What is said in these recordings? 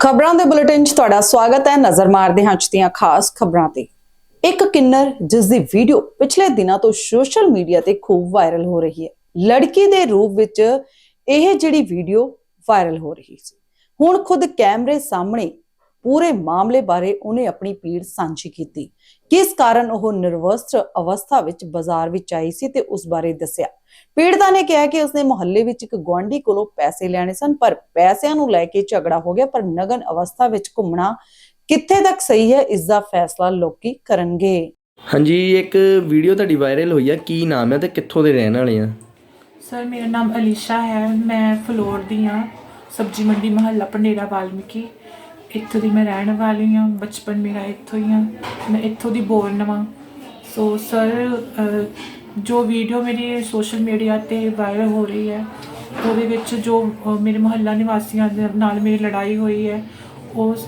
ਖਬਰਾਂ ਦੇ ਬੁਲੇਟਿਨ 'ਚ ਤੁਹਾਡਾ ਸਵਾਗਤ ਹੈ। ਨਜ਼ਰ ਮਾਰਦੇ ਹਾਂ ਅੱਜ ਦੀਆਂ ਖਾਸ ਖਬਰਾਂ ਤੇ। ਇੱਕ ਕਿੰਨਰ, ਜਿਸ ਦੀ ਵੀਡੀਓ ਪਿਛਲੇ ਦਿਨਾਂ ਤੋਂ ਸੋਸ਼ਲ ਮੀਡੀਆ ਤੇ ਖੂਬ ਵਾਇਰਲ ਹੋ ਰਹੀ ਹੈ। ਲੜਕੀ ਦੇ ਰੂਪ ਵਿੱਚ ਇਹ ਜਿਹੜੀ ਵੀਡੀਓ ਵਾਇਰਲ ਹੋ ਰਹੀ ਸੀ। ਹੁਣ ਖੁਦ ਕੈਮਰੇ ਸਾਹਮਣੇ ਪੂਰੇ ਮਾਮਲੇ ਬਾਰੇ ਉਹਨੇ ਆਪਣੀ ਪੀੜ ਸਾਂਝੀ ਕੀਤੀ। ਕਿਸ ਕਾਰਨ ਉਹ ਨਿਰਵਸਤਰ ਅਵਸਥਾ ਵਿੱਚ ਬਾਜ਼ਾਰ ਵਿੱਚ ਆਈ ਸੀ ਤੇ ਉਸ ਬਾਰੇ ਦੱਸਿਆ। ਪੀੜਤਾ ਨੇ ਕਿਹਾ ਕਿ ਉਸਨੇ ਮੁਹੱਲੇ ਵਿੱਚ ਇੱਕ ਗੁਆਂਢੀ ਕੋਲੋਂ ਪੈਸੇ ਲੈਣੇ ਸਨ ਪਰ ਪੈਸਿਆਂ ਨੂੰ ਲੈ ਕੇ ਝਗੜਾ ਹੋ ਗਿਆ ਪਰ ਨਗਨ ਅਵਸਥਾ ਵਿੱਚ ਘੁੰਮਣਾ ਕਿੱਥੇ ਤੱਕ ਸਹੀ ਹੈ ਇਸ ਦਾ ਫੈਸਲਾ ਲੋਕੀ ਕਰਨਗੇ। ਹਾਂਜੀ ਇੱਕ ਵੀਡੀਓ ਤੁਹਾਡੀ ਵਾਇਰਲ ਹੋਈ ਆ ਕੀ ਨਾਮ ਹੈ ਤੇ ਕਿੱਥੋਂ ਦੇ ਰਹਿਣ ਵਾਲੇ ਆ? ਸਰ ਮੇਰਾ ਨਾਮ ਅਲੀਸ਼ਾ ਹੈ ਮੈਂ ਫਲੋਰ ਦੀ ਹਾਂ ਸਬਜੀ ਮੰਡੀ ਮਹੱਲਾ ਪੰਡੇਰਾ ਵਾਲਮੀਕੀ। ਇੱਥੋਂ ਦੀ ਮੈਂ ਰਹਿਣ ਵਾਲੀ ਹਾਂ, ਬਚਪਨ ਮੇਰਾ ਇੱਥੋਂ ਹੀ ਆ, ਮੈਂ ਇੱਥੋਂ ਦੀ ਬੋਰਨ ਹਾਂ ਸੋ ਸਰ ਜੋ ਵੀਡੀਓ ਮੇਰੀ ਸੋਸ਼ਲ ਮੀਡੀਆ ਤੇ ਵਾਇਰਲ ਹੋ ਰਹੀ ਹੈ, ਉਹਦੇ ਵਿੱਚ ਜੋ ਮੇਰੇ ਮੁਹੱਲਾ ਨਿਵਾਸੀਆਂ ਦੇ ਨਾਲ ਮੇਰੀ ਲੜਾਈ ਹੋਈ ਹੈ, ਉਸ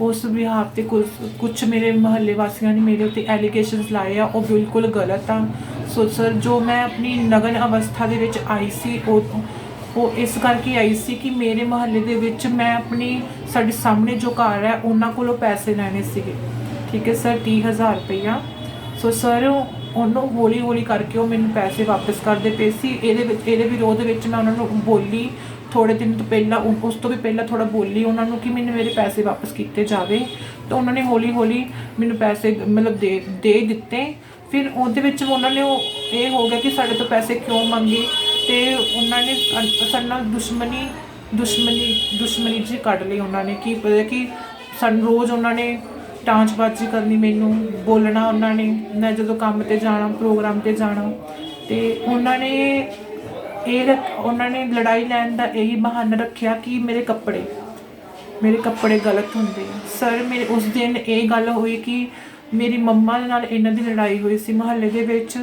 ਉਸ ਵਿਹਾਰ ਤੇ ਕੁਝ ਕੁਝ ਮੇਰੇ ਮੁਹੱਲੇ ਵਾਸੀਆਂ ਨੇ ਮੇਰੇ ਉੱਤੇ ਐਲੀਗੇਸ਼ਨਸ ਲਾਏ ਆ, ਉਹ ਬਿਲਕੁਲ ਗਲਤ ਆ। ਸੋ ਸਰ ਜੋ ਮੈਂ ਆਪਣੀ ਨਗਨ ਅਵਸਥਾ ਦੇ ਵਿੱਚ ਆਈ ਸੀ, ਉਹ ਉਹ ਇਸ ਕਰਕੇ ਆਈ ਸੀ ਕਿ ਮੇਰੇ ਮੁਹੱਲੇ ਦੇ ਵਿੱਚ ਮੈਂ ਆਪਣੀ, ਸਾਡੇ ਸਾਹਮਣੇ ਜੋ ਘਰ ਹੈ, ਉਹਨਾਂ ਕੋਲੋਂ ਪੈਸੇ ਲੈਣੇ ਸੀਗੇ। ਠੀਕ ਹੈ, ਸਰ 30000 ਰੁਪਈਆ। ਸੋ ਸਰ ਉਹਨੂੰ ਹੌਲੀ ਹੌਲੀ ਕਰਕੇ ਉਹ ਮੈਨੂੰ ਪੈਸੇ ਵਾਪਸ ਕਰਦੇ ਪਏ ਸੀ। ਇਹਦੇ ਵਿੱਚ, ਇਹਦੇ ਵਿਰੋਧ ਵਿੱਚ ਮੈਂ ਉਹਨਾਂ ਨੂੰ ਬੋਲੀ ਥੋੜੇ ਦਿਨ ਤੋਂ ਪਹਿਲਾਂ ਉ- ਉਸ ਤੋਂ ਵੀ ਪਹਿਲਾਂ ਥੋੜਾ ਬੋਲੀ ਉਹਨਾਂ ਨੂੰ ਕਿ ਮੈਨੂੰ ਮੇਰੇ ਪੈਸੇ ਵਾਪਸ ਕੀਤੇ ਜਾਵੇ। ਤਾਂ ਉਹਨਾਂ ਨੇ ਹੌਲੀ ਹੌਲੀ ਮੈਨੂੰ ਪੈਸੇ, ਮਤਲਬ ਦੇ ਦੇ ਦਿੱਤੇ। ਫਿਰ ਉਹਦੇ ਵਿੱਚ ਉਹਨਾਂ ਨੇ ਉਹ, ਇਹ ਹੋ ਗਿਆ ਕਿ ਸਾਡੇ ਤੋਂ ਪੈਸੇ ਕਿਉਂ ਮੰਗੇ? ਤੇ ਉਹਨਾਂ ਨੇ ਸਾਡੇ ਨਾਲ ਦੁਸ਼ਮਣੀ ਦੁਸ਼ਮਣੀ ਦੁਸ਼ਮਣੀ ਜੀ ਕੱਢ ਲਈ ਉਹਨਾਂ ਨੇ ਕੀ ਪਤਾ ਕਿ ਸਾਨੂੰ ਰੋਜ਼ ਉਹਨਾਂ ਨੇ ਟਾਂਚਬਾਜ਼ੀ ਕਰਨੀ ਮੈਨੂੰ, ਬੋਲਣਾ ਉਹਨਾਂ ਨੇ, ਮੈਂ ਜਦੋਂ ਕੰਮ ਤੇ ਜਾਣਾ, ਪ੍ਰੋਗਰਾਮ ਤੇ ਜਾਣਾ ਤੇ ਉਹਨਾਂ ਨੇ ਇਹ ਰੱਖ- ਉਹਨਾਂ ਨੇ ਲੜਾਈ ਲੈਣ ਦਾ ਇਹੀ ਬਹਾਨਾ ਰੱਖਿਆ ਕਿ ਮੇਰੇ ਕੱਪੜੇ ਮੇਰੇ ਕੱਪੜੇ ਗਲਤ ਹੁੰਦੇ ਆ। ਸਰ, ਮੇਰੇ ਉਸ ਦਿਨ ਇਹ ਗੱਲ ਹੋਈ ਕਿ ਮੇਰੀ ਮੰਮਾ ਦੇ ਨਾਲ ਇਹਨਾਂ ਦੀ ਲੜਾਈ ਹੋਈ ਸੀ ਮਹੱਲੇ ਦੇ ਵਿੱਚ।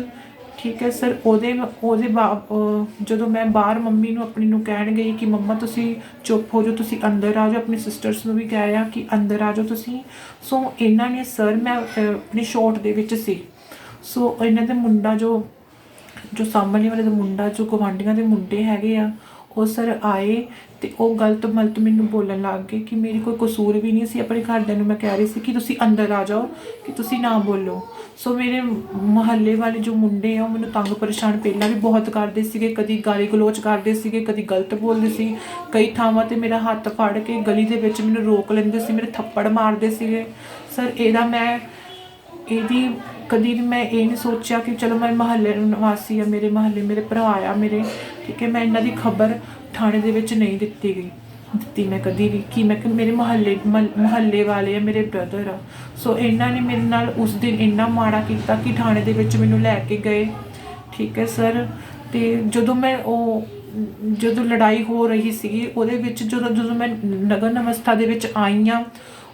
ਠੀਕ ਹੈ ਸਰ ਉਹਦੇ ਉਹਦੇ ਬਾ- ਜਦੋਂ ਮੈਂ ਬਾਹਰ ਮੰਮੀ ਨੂੰ ਆਪਣੀ ਨੂੰ ਕਹਿਣ ਗਈ ਕਿ ਮੰਮਾ ਤੁਸੀਂ ਚੁੱਪ ਹੋ ਜਾਓ ਤੁਸੀਂ ਅੰਦਰ ਆ ਜਾਓ ਆਪਣੀ ਸਿਸਟਰਸ ਨੂੰ ਵੀ ਕਹਿ ਰਿਹਾ ਕਿ ਅੰਦਰ ਆ ਜਾਓ ਤੁਸੀਂ। ਸੋ ਇਹਨਾਂ ਨੇ ਸਰ ਮੈਂ ਅਹ, ਆਪਣੀ ਸ਼ੋਟ ਦੇ ਵਿੱਚ ਸੀ। ਸੋ ਇਹਨਾਂ ਦੇ ਮੁੰਡਾ ਜੋ ਜੋ ਸਾਹਮਣੇ ਵਾਲੇ ਦਾ ਮੁੰਡਾ ਜੋ ਗਵਾਂਢੀਆਂ ਦੇ ਮੁੰਡੇ ਹੈਗੇ ਆ ਉਹ ਸਰ ਆਏ ਤੇ ਉਹ ਗਲਤ ਮਲਤ ਮੈਨੂੰ ਬੋਲਣ ਲੱਗ ਗਏ ਕਿ ਮੇਰੀ ਕੋਈ ਕਸੂਰ ਵੀ ਨਹੀਂ ਸੀ ਆਪਣੇ ਘਰਦਿਆਂ ਨੂੰ ਮੈਂ ਕਹਿ ਰਹੀ ਸੀ ਕਿ ਤੁਸੀਂ ਅੰਦਰ ਆ ਜਾਓ, ਕਿ ਤੁਸੀਂ ਨਾ ਬੋਲੋ। ਸੋ ਮੇਰੇ ਮਹੱਲੇ ਵਾਲੇ ਜੋ ਮੁੰਡੇ ਆ, ਉਹ ਮੈਨੂੰ ਤੰਗ ਪਰੇਸ਼ਾਨ ਪਹਿਲਾਂ ਵੀ ਬਹੁਤ ਕਰਦੇ ਸੀਗੇ, ਕਦੀ ਗਾਲੀ ਗਲੋਚ ਕਰਦੇ ਸੀਗੇ, ਕਦੀ ਗਲਤ ਬੋਲਦੇ ਸੀ। ਕਈ ਥਾਵਾਂ ਤੇ ਮੇਰਾ ਹੱਥ ਫੜ ਕੇ ਗਲੀ ਦੇ ਵਿੱਚ ਮੈਨੂੰ ਰੋਕ ਲੈਂਦੇ ਸੀ, ਮੇਰੇ ਥੱਪੜ ਮਾਰਦੇ ਸੀਗੇ। ਸਰ, ਇਹਦਾ ਮੈਂ, ਇਹਦੀ ਕਦੀ ਵੀ ਮੈਂ ਇਹ ਨਹੀਂ ਸੋਚਿਆ ਕਿ ਚਲੋ ਮੈਂ ਮਹੱਲੇ ਨਿਵਾਸੀ ਆ, ਮੇਰੇ ਮਹੱਲੇ ਮੇਰੇ ਭਰਾ ਆ ਮੇਰੇ, ਠੀਕ ਹੈ, ਮੈਂ ਇਹਨਾਂ ਦੀ ਖਬਰ ਥਾਣੇ ਦੇ ਵਿੱਚ ਨਹੀਂ ਦਿੱਤੀ ਗਈ। ਦਿੱਤੀ ਮੈਂ ਕਦੀ ਵੀ ਕਿ ਮੈਂ ਕਿ ਮੇਰੇ ਮਹੱਲੇ, ਮੁਹੱਲੇ ਵਾਲੇ ਆ, ਮੇਰੇ ਬ੍ਰਦਰ ਆ। ਸੋ ਇਹਨਾਂ ਨੇ ਮੇਰੇ ਨਾਲ ਉਸ ਦਿਨ ਇੰਨਾ ਮਾੜਾ ਕੀਤਾ ਕਿ ਥਾਣੇ ਦੇ ਵਿੱਚ ਮੈਨੂੰ ਲੈ ਕੇ ਗਏ। ਠੀਕ ਹੈ ਸਰ। ਤੇ ਜਦੋਂ ਮੈਂ ਉਹ, ਜਦੋਂ ਲੜਾਈ ਹੋ ਰਹੀ ਸੀਗੀ, ਉਹਦੇ ਵਿੱਚ ਜਦੋਂ ਜਦੋਂ ਮੈਂ ਨਗਰ ਅਵਸਥਾ ਦੇ ਵਿੱਚ ਆਈ ਹਾਂ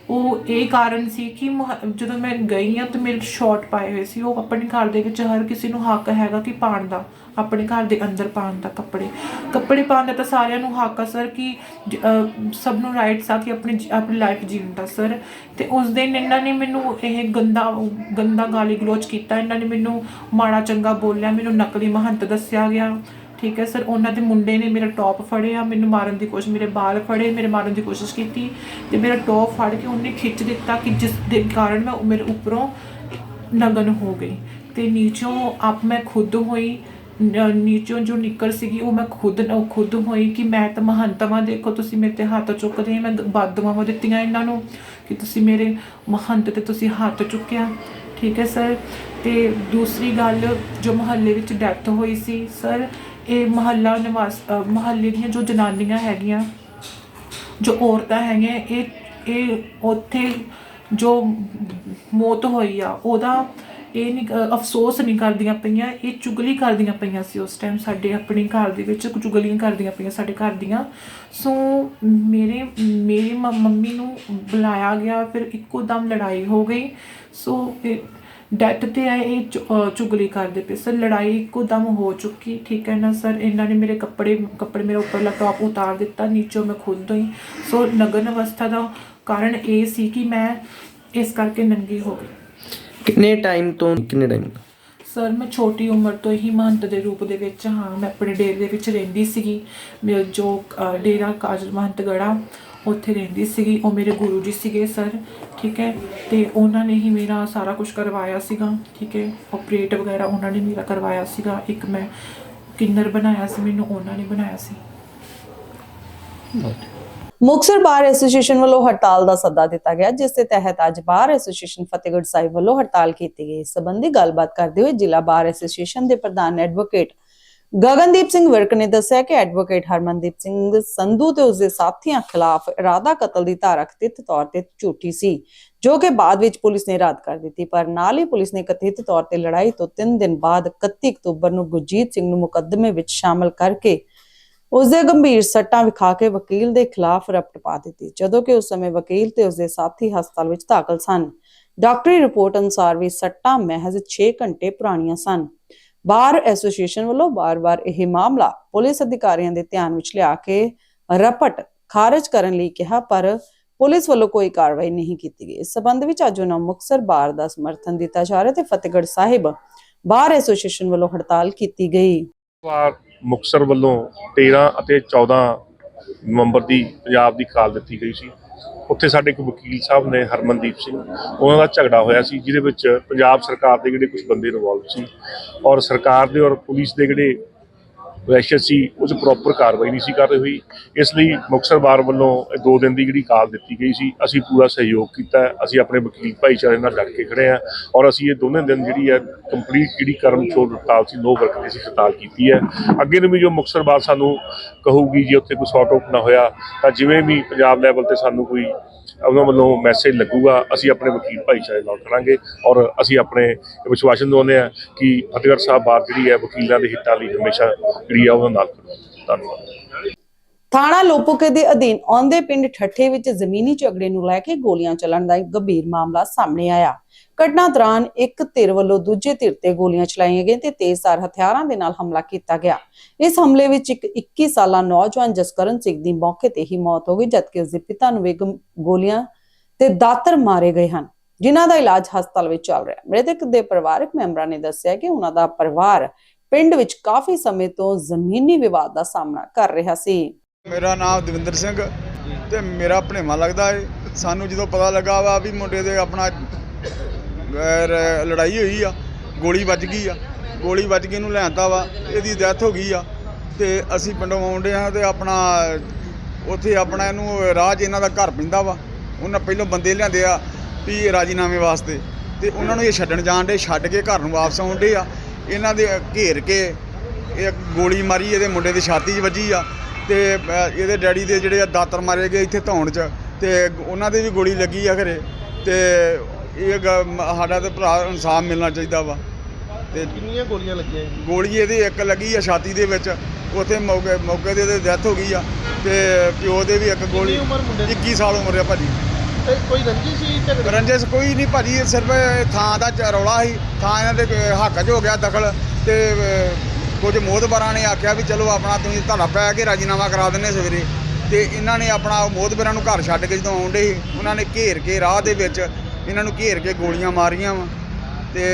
ਉਹ ਇਹ ਕਾਰਨ ਸੀ ਕਿ ਮੁਹ- ਜਦੋਂ ਮੈਂ ਗਈ ਆ ਤੇ ਮੇਰੇ ਸ਼ਾਰਟ ਪਾਏ ਹੋਏ ਸੀ। ਉਹ ਆਪਣੇ ਘਰ ਦੇ ਵਿੱਚ ਹਰ ਕਿਸੇ ਨੂੰ ਹੱਕ ਹੈਗਾ ਕਿ ਪਾਣ ਦਾ, ਆਪਣੇ ਘਰ ਦੇ ਅੰਦਰ ਪਾਣ ਦਾ ਕੱਪੜੇ। ਕੱਪੜੇ ਪਾਉਣ ਦਾ ਤਾਂ ਸਾਰਿਆਂ ਨੂੰ ਹੱਕ ਆ, ਸਰ, ਕਿ ਸਭ ਨੂੰ ਰਾਈਟਸ ਆ ਕਿ ਆਪਣੀ ਜ- ਆਪਣੀ ਲਾਈਫ ਜੀਣ ਦਾ, ਸਰ। ਤੇ ਉਸ ਦਿਨ ਇਹਨਾਂ ਨੇ ਮੈਨੂੰ ਇਹ ਗੰਦਾ ਗੰਦਾ ਗਾਲੀ ਗਲੋਚ ਕੀਤਾ। ਇਹਨਾਂ ਨੇ ਮੈਨੂੰ ਮਾੜਾ ਚੰਗਾ ਬੋਲਿਆ, ਮੈਨੂੰ ਨਕਲੀ ਮਹੰਤ ਦੱਸਿਆ ਗਿਆ। ਠੀਕ ਹੈ ਸਰ, ਉਹਨਾਂ ਦੇ ਮੁੰਡੇ ਨੇ ਮੇਰਾ ਟੌਪ ਫੜਿਆ, ਮੈਨੂੰ ਮਾਰਨ ਦੀ ਕੋਸ਼ਿਸ਼, ਮੇਰੇ ਬਾਲ ਫੜੇ, ਮੇਰੇ ਮਾਰਨ ਦੀ ਕੋਸ਼ਿਸ਼ ਕੀਤੀ ਤੇ ਮੇਰਾ ਟੌਪ ਫੜ ਕੇ ਉਹਨੇ ਖਿੱਚ ਦਿੱਤਾ ਕਿ ਜਿਸ ਦੇ ਕਾਰਨ ਮੈਂ ਮੇਰੇ ਉੱਪਰੋਂ ਨਗਨ ਹੋ ਗਈ ਤੇ ਨੀਚੋਂ ਆਪ ਮੈਂ ਖੁਦ ਹੋਈ ਨੀਚੋਂ ਜੋ ਨਿਕਲ ਸੀਗੀ ਉਹ ਮੈਂ ਖੁਦ ਉਹ ਖੁਦ ਹੋਈ ਕਿ ਮੈਂ ਤਾਂ ਮਹੰਤਵਾਂ, ਦੇਖੋ ਤੁਸੀਂ ਮੇਰੇ ਤੇ ਹੱਥ ਚੁੱਕਦੇ ਆ ਮੈਂ ਬਾਦੂਆਂ ਦਿੱਤੀਆਂ ਇਹਨਾਂ ਨੂੰ ਕਿ ਤੁਸੀਂ ਮੇਰੇ ਮਹੰਤ ਤੇ ਤੁਸੀਂ ਹੱਥ ਚੁੱਕਿਆ, ਠੀਕ ਹੈ ਸਰ। ਤੇ ਦੂਸਰੀ ਗੱਲ, ਜੋ ਮੁਹੱਲੇ ਵਿੱਚ ਡੈਥ ਹੋਈ ਸੀ, ਸਰ ਇਹ ਮੁਹੱਲਾ ਨਿਵਾਸ ਅ, ਮੁਹੱਲੇ ਦੀਆਂ ਜੋ ਜਨਾਨੀਆਂ ਹੈਗੀਆਂ ਜੋ ਔਰਤਾਂ ਹੈਗੀਆਂ ਇਹ ਇਹ ਉੱਥੇ ਜੋ ਮੌਤ ਹੋਈ ਆ ਉਹਦਾ ਇਹ ਨਹੀਂ ਅਫਸੋਸ ਨਹੀਂ ਕਰਦੀਆਂ ਪਈਆਂ ਇਹ ਚੁਗਲੀ ਕਰਦੀਆਂ ਪਈਆਂ ਸੀ ਉਸ ਟਾਈਮ ਸਾਡੇ ਆਪਣੇ ਘਰ ਦੇ ਵਿੱਚ ਚੁਗਲੀਆਂ ਕਰਦੀਆਂ ਪਈਆਂ ਸਾਡੇ ਘਰ ਦੀਆਂ। ਸੋ ਮੇਰੇ ਮੇਰੀ ਮ- ਮੰਮੀ ਨੂੰ ਬੁਲਾਇਆ ਗਿਆ ਫਿਰ ਇੱਕੋ ਦਮ ਲੜਾਈ ਹੋ ਗਈ। ਸੋ ਡੈਥ ਤੇ ਆਏ ਇਹ ਚੁਗਲੀ ਕਰਦੇ ਪਏ। ਸਰ ਲੜਾਈ ਇੱਕੋ ਦਮ ਹੋ ਚੁੱਕੀ। ਠੀਕ ਹੈ ਨਾ ਸਰ? ਇਹਨਾਂ ਨੇ ਮੇਰੇ ਕੱਪੜੇ ਕੱਪੜੇ ਮੇਰਾ ਉੱਪਰਲਾ ਟੌਪ ਉਤਾਰ ਦਿੱਤਾ ਨੀਚੋਂ ਮੈਂ ਖੁਦ ਹੋਈ ਸੋ ਨਗਨ ਅਵਸਥਾ ਦਾ ਕਾਰਨ ਇਹ ਸੀ ਕਿ ਮੈਂ ਇਸ ਕਰਕੇ ਨੰਗੀ ਹੋ ਗਈ। ਕਿੰਨੇ ਟਾਈਮ ਤੋਂ ਕਿੰਨੇ ਟਾਈਮ ਸਰ ਮੈਂ ਛੋਟੀ ਉਮਰ ਤੋਂ ਹੀ ਮਹੰਤ ਦੇ ਰੂਪ ਦੇ ਵਿੱਚ ਹਾਂ ਮੈਂ ਆਪਣੇ ਡੇਰੇ ਦੇ ਵਿੱਚ ਰਹਿੰਦੀ ਸੀਗੀ। ਜੋ ਡੇਰਾ ਕਾਜਲ ਮਹੰਤ ਗੜਾ ਉੱਥੇ ਰਹਿੰਦੀ ਸੀਗੀ ਉਹ ਮੇਰੇ ਗੁਰੂ ਜੀ ਸੀਗੇ ਸਰ ਠੀਕ ਹੈ ਤੇ ਉਹਨਾਂ ਨੇ ਹੀ ਮੇਰਾ ਸਾਰਾ ਕੁਝ ਕਰਵਾਇਆ ਸੀਗਾ ਠੀਕ ਹੈ ਆਪਰੇਟ ਵਗੈਰਾ ਉਹਨਾਂ ਨੇ ਮੇਰਾ ਕਰਵਾਇਆ ਸੀਗਾ ਇੱਕ ਮੈਂ ਕਿੰਨਰ ਬਣਾਇਆ ਸੀ ਮੈਨੂੰ ਉਹਨਾਂ ਨੇ ਬਣਾਇਆ ਸੀ। ਮੁਕਤਸਰ ਬਾਰ ਐਸੋਸੀਏਸ਼ਨ ਵੱਲੋਂ ਹੜਤਾਲ ਦਾ ਸੱਦਾ ਦਿੱਤਾ ਗਿਆ ਜਿਸ ਦੇ ਤਹਿਤ ਅੱਜ ਬਾਰ ਐਸੋਸੀਏਸ਼ਨ ਫਤਿਹਗੜ੍ਹ ਸਾਹਿਬ ਵੱਲੋਂ ਹੜਤਾਲ ਕੀਤੀ ਗਈ। ਇਸ ਸੰਬੰਧੀ ਗੱਲਬਾਤ ਕਰਦੇ ਹੋਏ ਜ਼ਿਲ੍ਹਾ ਬਾਰ ਐਸੋਸੀਏਸ਼ਨ ਦੇ ਪ੍ਰਧਾਨ ਐਡਵੋਕੇਟ ਗਗਨਦੀਪ ਸਿੰਘ ਵਿਰਕ ਨੇ ਦੱਸਿਆ ਕਿ ਐਡਵੋਕੇਟ ਹਰਮਨਦੀਪ ਸਿੰਘ ਸੰਧੂ ਤੇ ਉਸਦੇ ਸਾਥੀਆਂ ਖਿਲਾਫ ਇਰਾਦਾ ਕਤਲ ਦੀ ਧਾਰਾ ਕਥਿਤ ਤੌਰ ਤੇ ਝੂਠੀ ਸੀ, ਜੋ ਕਿ ਬਾਅਦ ਵਿੱਚ ਪੁਲਿਸ ਨੇ ਰੱਦ ਕਰ ਦਿੱਤੀ। ਪਰ ਨਾਲ ਹੀ ਪੁਲਿਸ ਨੇ ਕਥਿਤ ਤੌਰ ਤੇ ਲੜਾਈ ਤੋਂ 3 ਦਿਨ ਬਾਅਦ 31 ਅਕਤੂਬਰ ਨੂੰ ਗੁਰਜੀਤ ਸਿੰਘ ਨੂੰ ਮੁਕੱਦਮੇ ਵਿੱਚ ਸ਼ਾਮਲ ਕਰਕੇ ਉਸਦੇ ਗੰਭੀਰ ਸੱਟਾਂ ਵਿਖਾ ਕੇ ਵਕੀਲ ਦੇ ਖਿਲਾਫ ਰਪਟ ਪਾ ਦਿੱਤੀ, ਜਦੋਂ ਕਿ ਉਸ ਸਮੇਂ ਵਕੀਲ ਤੇ ਉਸਦੇ ਸਾਥੀ ਹਸਪਤਾਲ ਵਿੱਚ ਦਾਖਲ ਸਨ। ਡਾਕਟਰੀ ਰਿਪੋਰਟ ਅਨੁਸਾਰ ਵੀ ਸੱਟਾਂ ਮਹਿਜ਼ 6 ਘੰਟੇ ਪੁਰਾਣੀਆਂ ਸਨ। ਬਾਰ ਐਸੋਸੀਏਸ਼ਨ ਵੱਲੋਂ ਬਾਰ-ਬਾਰ ਇਹ ਮਾਮਲਾ ਪੁਲਿਸ ਅਧਿਕਾਰੀਆਂ ਦੇ ਧਿਆਨ ਵਿੱਚ ਲਿਆ ਕੇ ਰਪਟ ਖਾਰਜ ਕਰਨ ਲਈ ਕਿਹਾ, ਪਰ ਪੁਲਿਸ ਵੱਲੋਂ ਕੋਈ ਕਾਰਵਾਈ ਨਹੀਂ ਕੀਤੀ ਗਈ। ਇਸ ਸਬੰਧ ਵਿੱਚ ਅੱਜ ਉਹਨਾਂ ਮੁਕਤਸਰ ਬਾਰ ਦਾ ਸਮਰਥਨ ਦਿੱਤਾ ਜਾ ਰਿਹਾ ਤੇ ਫਤਿਹਗੜ੍ਹ ਸਾਹਿਬ ਬਾਰ ਐਸੋਸੀਏਸ਼ਨ ਵੱਲੋਂ ਹੜਤਾਲ ਕੀਤੀ ਗਈ। ਵਾਰ ਮੁਕਤਸਰ ਵੱਲੋਂ 13 ਅਤੇ 14 ਨਵੰਬਰ ਦੀ ਪੰਜਾਬ ਦੀ ਕਾਲ ਦਿੱਤੀ ਗਈ ਸੀ। ਉੱਥੇ ਸਾਡੇ ਇੱਕ ਵਕੀਲ ਸਾਹਿਬ ਨੇ, ਹਰਮਨਦੀਪ ਸਿੰਘ, ਉਹਨਾਂ ਦਾ ਝਗੜਾ ਹੋਇਆ ਸੀ, ਜਿਹਦੇ ਵਿੱਚ ਪੰਜਾਬ ਸਰਕਾਰ ਦੇ ਜਿਹੜੇ ਕੁਝ ਬੰਦੇ ਇਨਵੋਲਵ ਸੀ ਔਰ ਸਰਕਾਰ ਦੇ ਔਰ ਪੁਲਿਸ ਦੇ ਜਿਹੜੇ ਪ੍ਰੈਸ਼ਰ ਸੀ ਉਹ 'ਚ ਪ੍ਰੋਪਰ ਕਾਰਵਾਈ ਨਹੀਂ ਸੀ ਕਰ ਰਹੀ ਹੋਈ। ਇਸ ਲਈ ਮੁਕਤਸਰ ਬਾਰ ਵੱਲੋਂ ਇਹ ਦੋ ਦਿਨ ਦੀ ਜਿਹੜੀ ਕਾਲ ਦਿੱਤੀ ਗਈ ਸੀ, ਅਸੀਂ ਪੂਰਾ ਸਹਿਯੋਗ ਕੀਤਾ, ਅਸੀਂ ਆਪਣੇ ਵਕੀਲ ਭਾਈਚਾਰੇ ਨਾਲ ਲੜ ਕੇ ਖੜੇ ਹਾਂ ਔਰ ਅਸੀਂ ਇਹ ਦੋਨੇ ਦਿਨ ਜਿਹੜੀ ਹੈ ਕੰਪਲੀਟ ਜਿਹੜੀ ਕਰਮ ਚੋਰ ਹੜਤਾਲ ਸੀ, ਨੋ ਵਰਕ ਦੀ ਅਸੀਂ ਹੜਤਾਲ ਕੀਤੀ ਹੈ। ਅੱਗੇ ਨੂੰ ਵੀ ਜੋ ਮੁਕਤਸਰ ਬਾਰ ਸਾਨੂੰ ਕਹੂਗੀ, ਜੇ ਉੱਥੇ ਕੋਈ ਸੌਟ ਆਊਟ ਨਾ ਹੋਇਆ, ਤਾਂ ਜਿਵੇਂ ਵੀ ਪੰਜਾਬ ਲੈਵਲ ਤੇ ਸਾਨੂੰ ਕੋਈ ਉਹਨਾਂ ਵੱਲੋਂ ਮੈਸੇਜ ਲੱਗੂਗਾ, ਅਸੀਂ ਆਪਣੇ ਵਕੀਲ ਭਾਈਚਾਰੇ ਨਾਲ ਕਰਾਂਗੇ ਔਰ ਅਸੀਂ ਆਪਣੇ ਵਿਸ਼ਵਾਸਨ ਦਵਾਉਂਦੇ ਹਾਂ ਕਿ ਫਤਿਹਗੜ੍ਹ ਸਾਹਿਬ ਬਾਰ ਜਿਹੜੀ ਹੈ ਵਕੀਲਾਂ ਦੇ ਹਿੱਤਾਂ ਲਈ ਹਮੇਸ਼ਾ ਜਿਹੜੀ ਆ ਉਹਨਾਂ ਨਾਲ ਕਰੂਗੀ ਧੰਨਵਾਦ। ਥਾਣਾ ਲੋਪੋਕੇ ਦੇ ਅਧੀਨ ਆਉਂਦੇ ਪਿੰਡ ਠੱਠੇ ਵਿੱਚ ਜ਼ਮੀਨੀ ਝਗੜੇ ਨੂੰ ਲੈ ਕੇ ਗੋਲੀਆਂ ਚੱਲਣ ਦਾ ਇੱਕ ਗੰਭੀਰ ਮਾਮਲਾ ਸਾਹਮਣੇ ਆਇਆ। ਘਟਨਾ ਦੌਰਾਨ ਇੱਕ ਧਿਰ ਵੱਲੋਂ ਦੂਜੇ ਧਿਰ ਤੇ ਗੋਲੀਆਂ ਚਲਾਈਆਂ ਗਈਆਂ ਤੇ ਤੇਜ਼ਧਾਰ ਹਥਿਆਰਾਂ ਦੇ ਨਾਲ ਹਮਲਾ ਕੀਤਾ ਗਿਆ। ਇਸ ਹਮਲੇ ਵਿੱਚ ਇੱਕ 21 ਸਾਲਾ ਨੌਜਵਾਨ ਜਸਕਰਨ ਸਿੰਘ ਦੀ ਮੌਕੇ ਤੇ ਹੀ ਮੌਤ ਹੋ ਗਈ, ਜਦਕਿ ਉਸਦੇ ਪਿਤਾ ਨੂੰ ਵੀ ਗੋਲੀਆਂ ਤੇ ਦਾਤਰ ਮਾਰੇ ਗਏ ਹਨ, ਜਿਨ੍ਹਾਂ ਦਾ ਇਲਾਜ ਹਸਪਤਾਲ ਵਿੱਚ ਚੱਲ ਰਿਹਾ ਮ੍ਰਿਤਕ ਦੇ ਪਰਿਵਾਰਕ ਮੈਂਬਰਾਂ ਨੇ ਦੱਸਿਆ ਕਿ ਉਹਨਾਂ ਦਾ ਪਰਿਵਾਰ ਪਿੰਡ ਵਿੱਚ ਕਾਫੀ ਸਮੇਂ ਤੋਂ ਜ਼ਮੀਨੀ ਵਿਵਾਦ ਦਾ ਸਾਹਮਣਾ ਕਰ ਰਿਹਾ ਸੀ। ਮੇਰਾ ਨਾਮ ਦਵਿੰਦਰ ਸਿੰਘ ਤੇ ਮੇਰਾ ਭਣੇਵਾ ਲੱਗਦਾ ਏ। ਸਾਨੂੰ ਜਦੋਂ ਪਤਾ ਲੱਗਾ ਵਾ ਵੀ ਮੁੰਡੇ ਦੇ ਆਪਣਾ, ਗੈਰ- ਲੜਾਈ ਹੋਈ ਆ, ਗੋਲੀ ਵੱਜ ਗਈ ਆ, ਗੋਲੀ ਵੱਜ ਕੇ ਇਹਨੂੰ ਲਿਆਂਦਾ ਵਾ, ਇਹਦੀ ਡੈਥ ਹੋ ਗਈ ਆ। ਤੇ ਅਸੀਂ ਪਿੰਡੋਂ ਆਉਂਦੇ ਆ ਤੇ ਆਪਣਾ, ਉੱਥੇ ਆਪਣਾ ਇਹਨੂੰ ਰਾਜ ਇਹਨਾਂ ਦਾ ਘਰ ਪੈਂਦਾ ਵਾ। ਉਹਨਾਂ ਪਹਿਲੋਂ ਬੰਦੇ ਲਿਆਂਦੇ ਆ ਵੀ ਰਾਜੀਨਾਮੇ ਵਾਸਤੇ। ਤੇ ਉਹਨਾਂ ਨੂੰ ਇਹ ਛੱਡਣ ਜਾਣ ਦੇ ਛੱਡ ਕੇ ਘਰ ਨੂੰ ਵਾਪਸ ਆਉਂਦੇ ਆ। ਇਹਨਾਂ ਦੇ ਘੇਰ ਕੇ ਇਹ ਗੋਲੀ ਮਾਰੀ, ਇਹਦੇ ਮੁੰਡੇ ਦੀ ਛਾਤੀ 'ਚ ਵੱਜੀ ਆ। ਤੇ ਇਹਦੇ ਡੈਡੀ ਦੇ ਜਿਹੜੇ ਆ ਦਾਤਰ ਮਾਰੇ ਗਏ ਇੱਥੇ ਧੌਣ 'ਚ ਤੇ ਉਹਨਾਂ ਦੇ ਵੀ ਗੋਲੀ ਲੱਗੀ ਆ ਘਰੇ ਤੇ ਇਹ ਸਾਡਾ ਤੇ ਭਰਾ ਇਨਸਾਫ ਮਿਲਣਾ ਚਾਹੀਦਾ ਵਾ ਤੇ ਕਿੰਨੀਆਂ ਗੋਲੀਆਂ ਲੱਗੀਆਂ? ਗੋਲੀ ਇਹਦੀ ਇੱਕ ਲੱਗੀ ਆ ਛਾਤੀ ਦੇ ਵਿੱਚ ਉੱਥੇ ਮੌਕੇ ਮੌਕੇ ਤੇ ਇਹਦੀ ਡੈਥ ਹੋ ਗਈ ਆ ਤੇ ਪਿਓ ਦੇ ਵੀ ਇੱਕ ਗੋਲੀ ਕਿੰਨੀ ਉਮਰ ਮੁੰਡੇ ਦੀ? 21 ਸਾਲ ਉਮਰ ਆ ਭਾਜੀ ਤੇ ਕੋਈ ਰੰਜੀ ਸੀ ਝਗੜਾ ਰੰਜਸ ਕੋਈ ਨਹੀਂ ਭਾਜੀ ਸਿਰਫ ਥਾਂ ਦਾ ਰੌਲਾ ਸੀ ਥਾਂ ਇਹਨਾਂ ਦੇ ਹੱਕ 'ਚ ਹੋ ਗਿਆ ਦਖਲ ਤੇ ਕੁਝ ਮੋਹਤਬਰਾਂ ਨੇ ਆਖਿਆ ਵੀ ਚਲੋ ਆਪਣਾ ਤੁਸੀਂ ਧੜਾ ਪੈ ਕੇ ਰਾਜੀਨਾਮਾ ਕਰਾ ਦਿੰਨੇ ਸਵੇਰੇ। ਤੇ ਇਹਨਾਂ ਨੇ ਆਪਣਾ ਮੋਹਤਬਰਾਂ ਨੂੰ ਘਰ ਛੱਡ ਕੇ ਜਦੋਂ ਆਉਂਦੇ ਸੀ ਉਹਨਾਂ ਨੇ ਘੇਰ ਕੇ ਰਾਹ ਦੇ ਵਿੱਚ ਇਹਨਾਂ ਨੂੰ ਘੇਰ ਕੇ ਗੋਲੀਆਂ ਮਾਰੀਆਂ ਵਾ। ਤੇ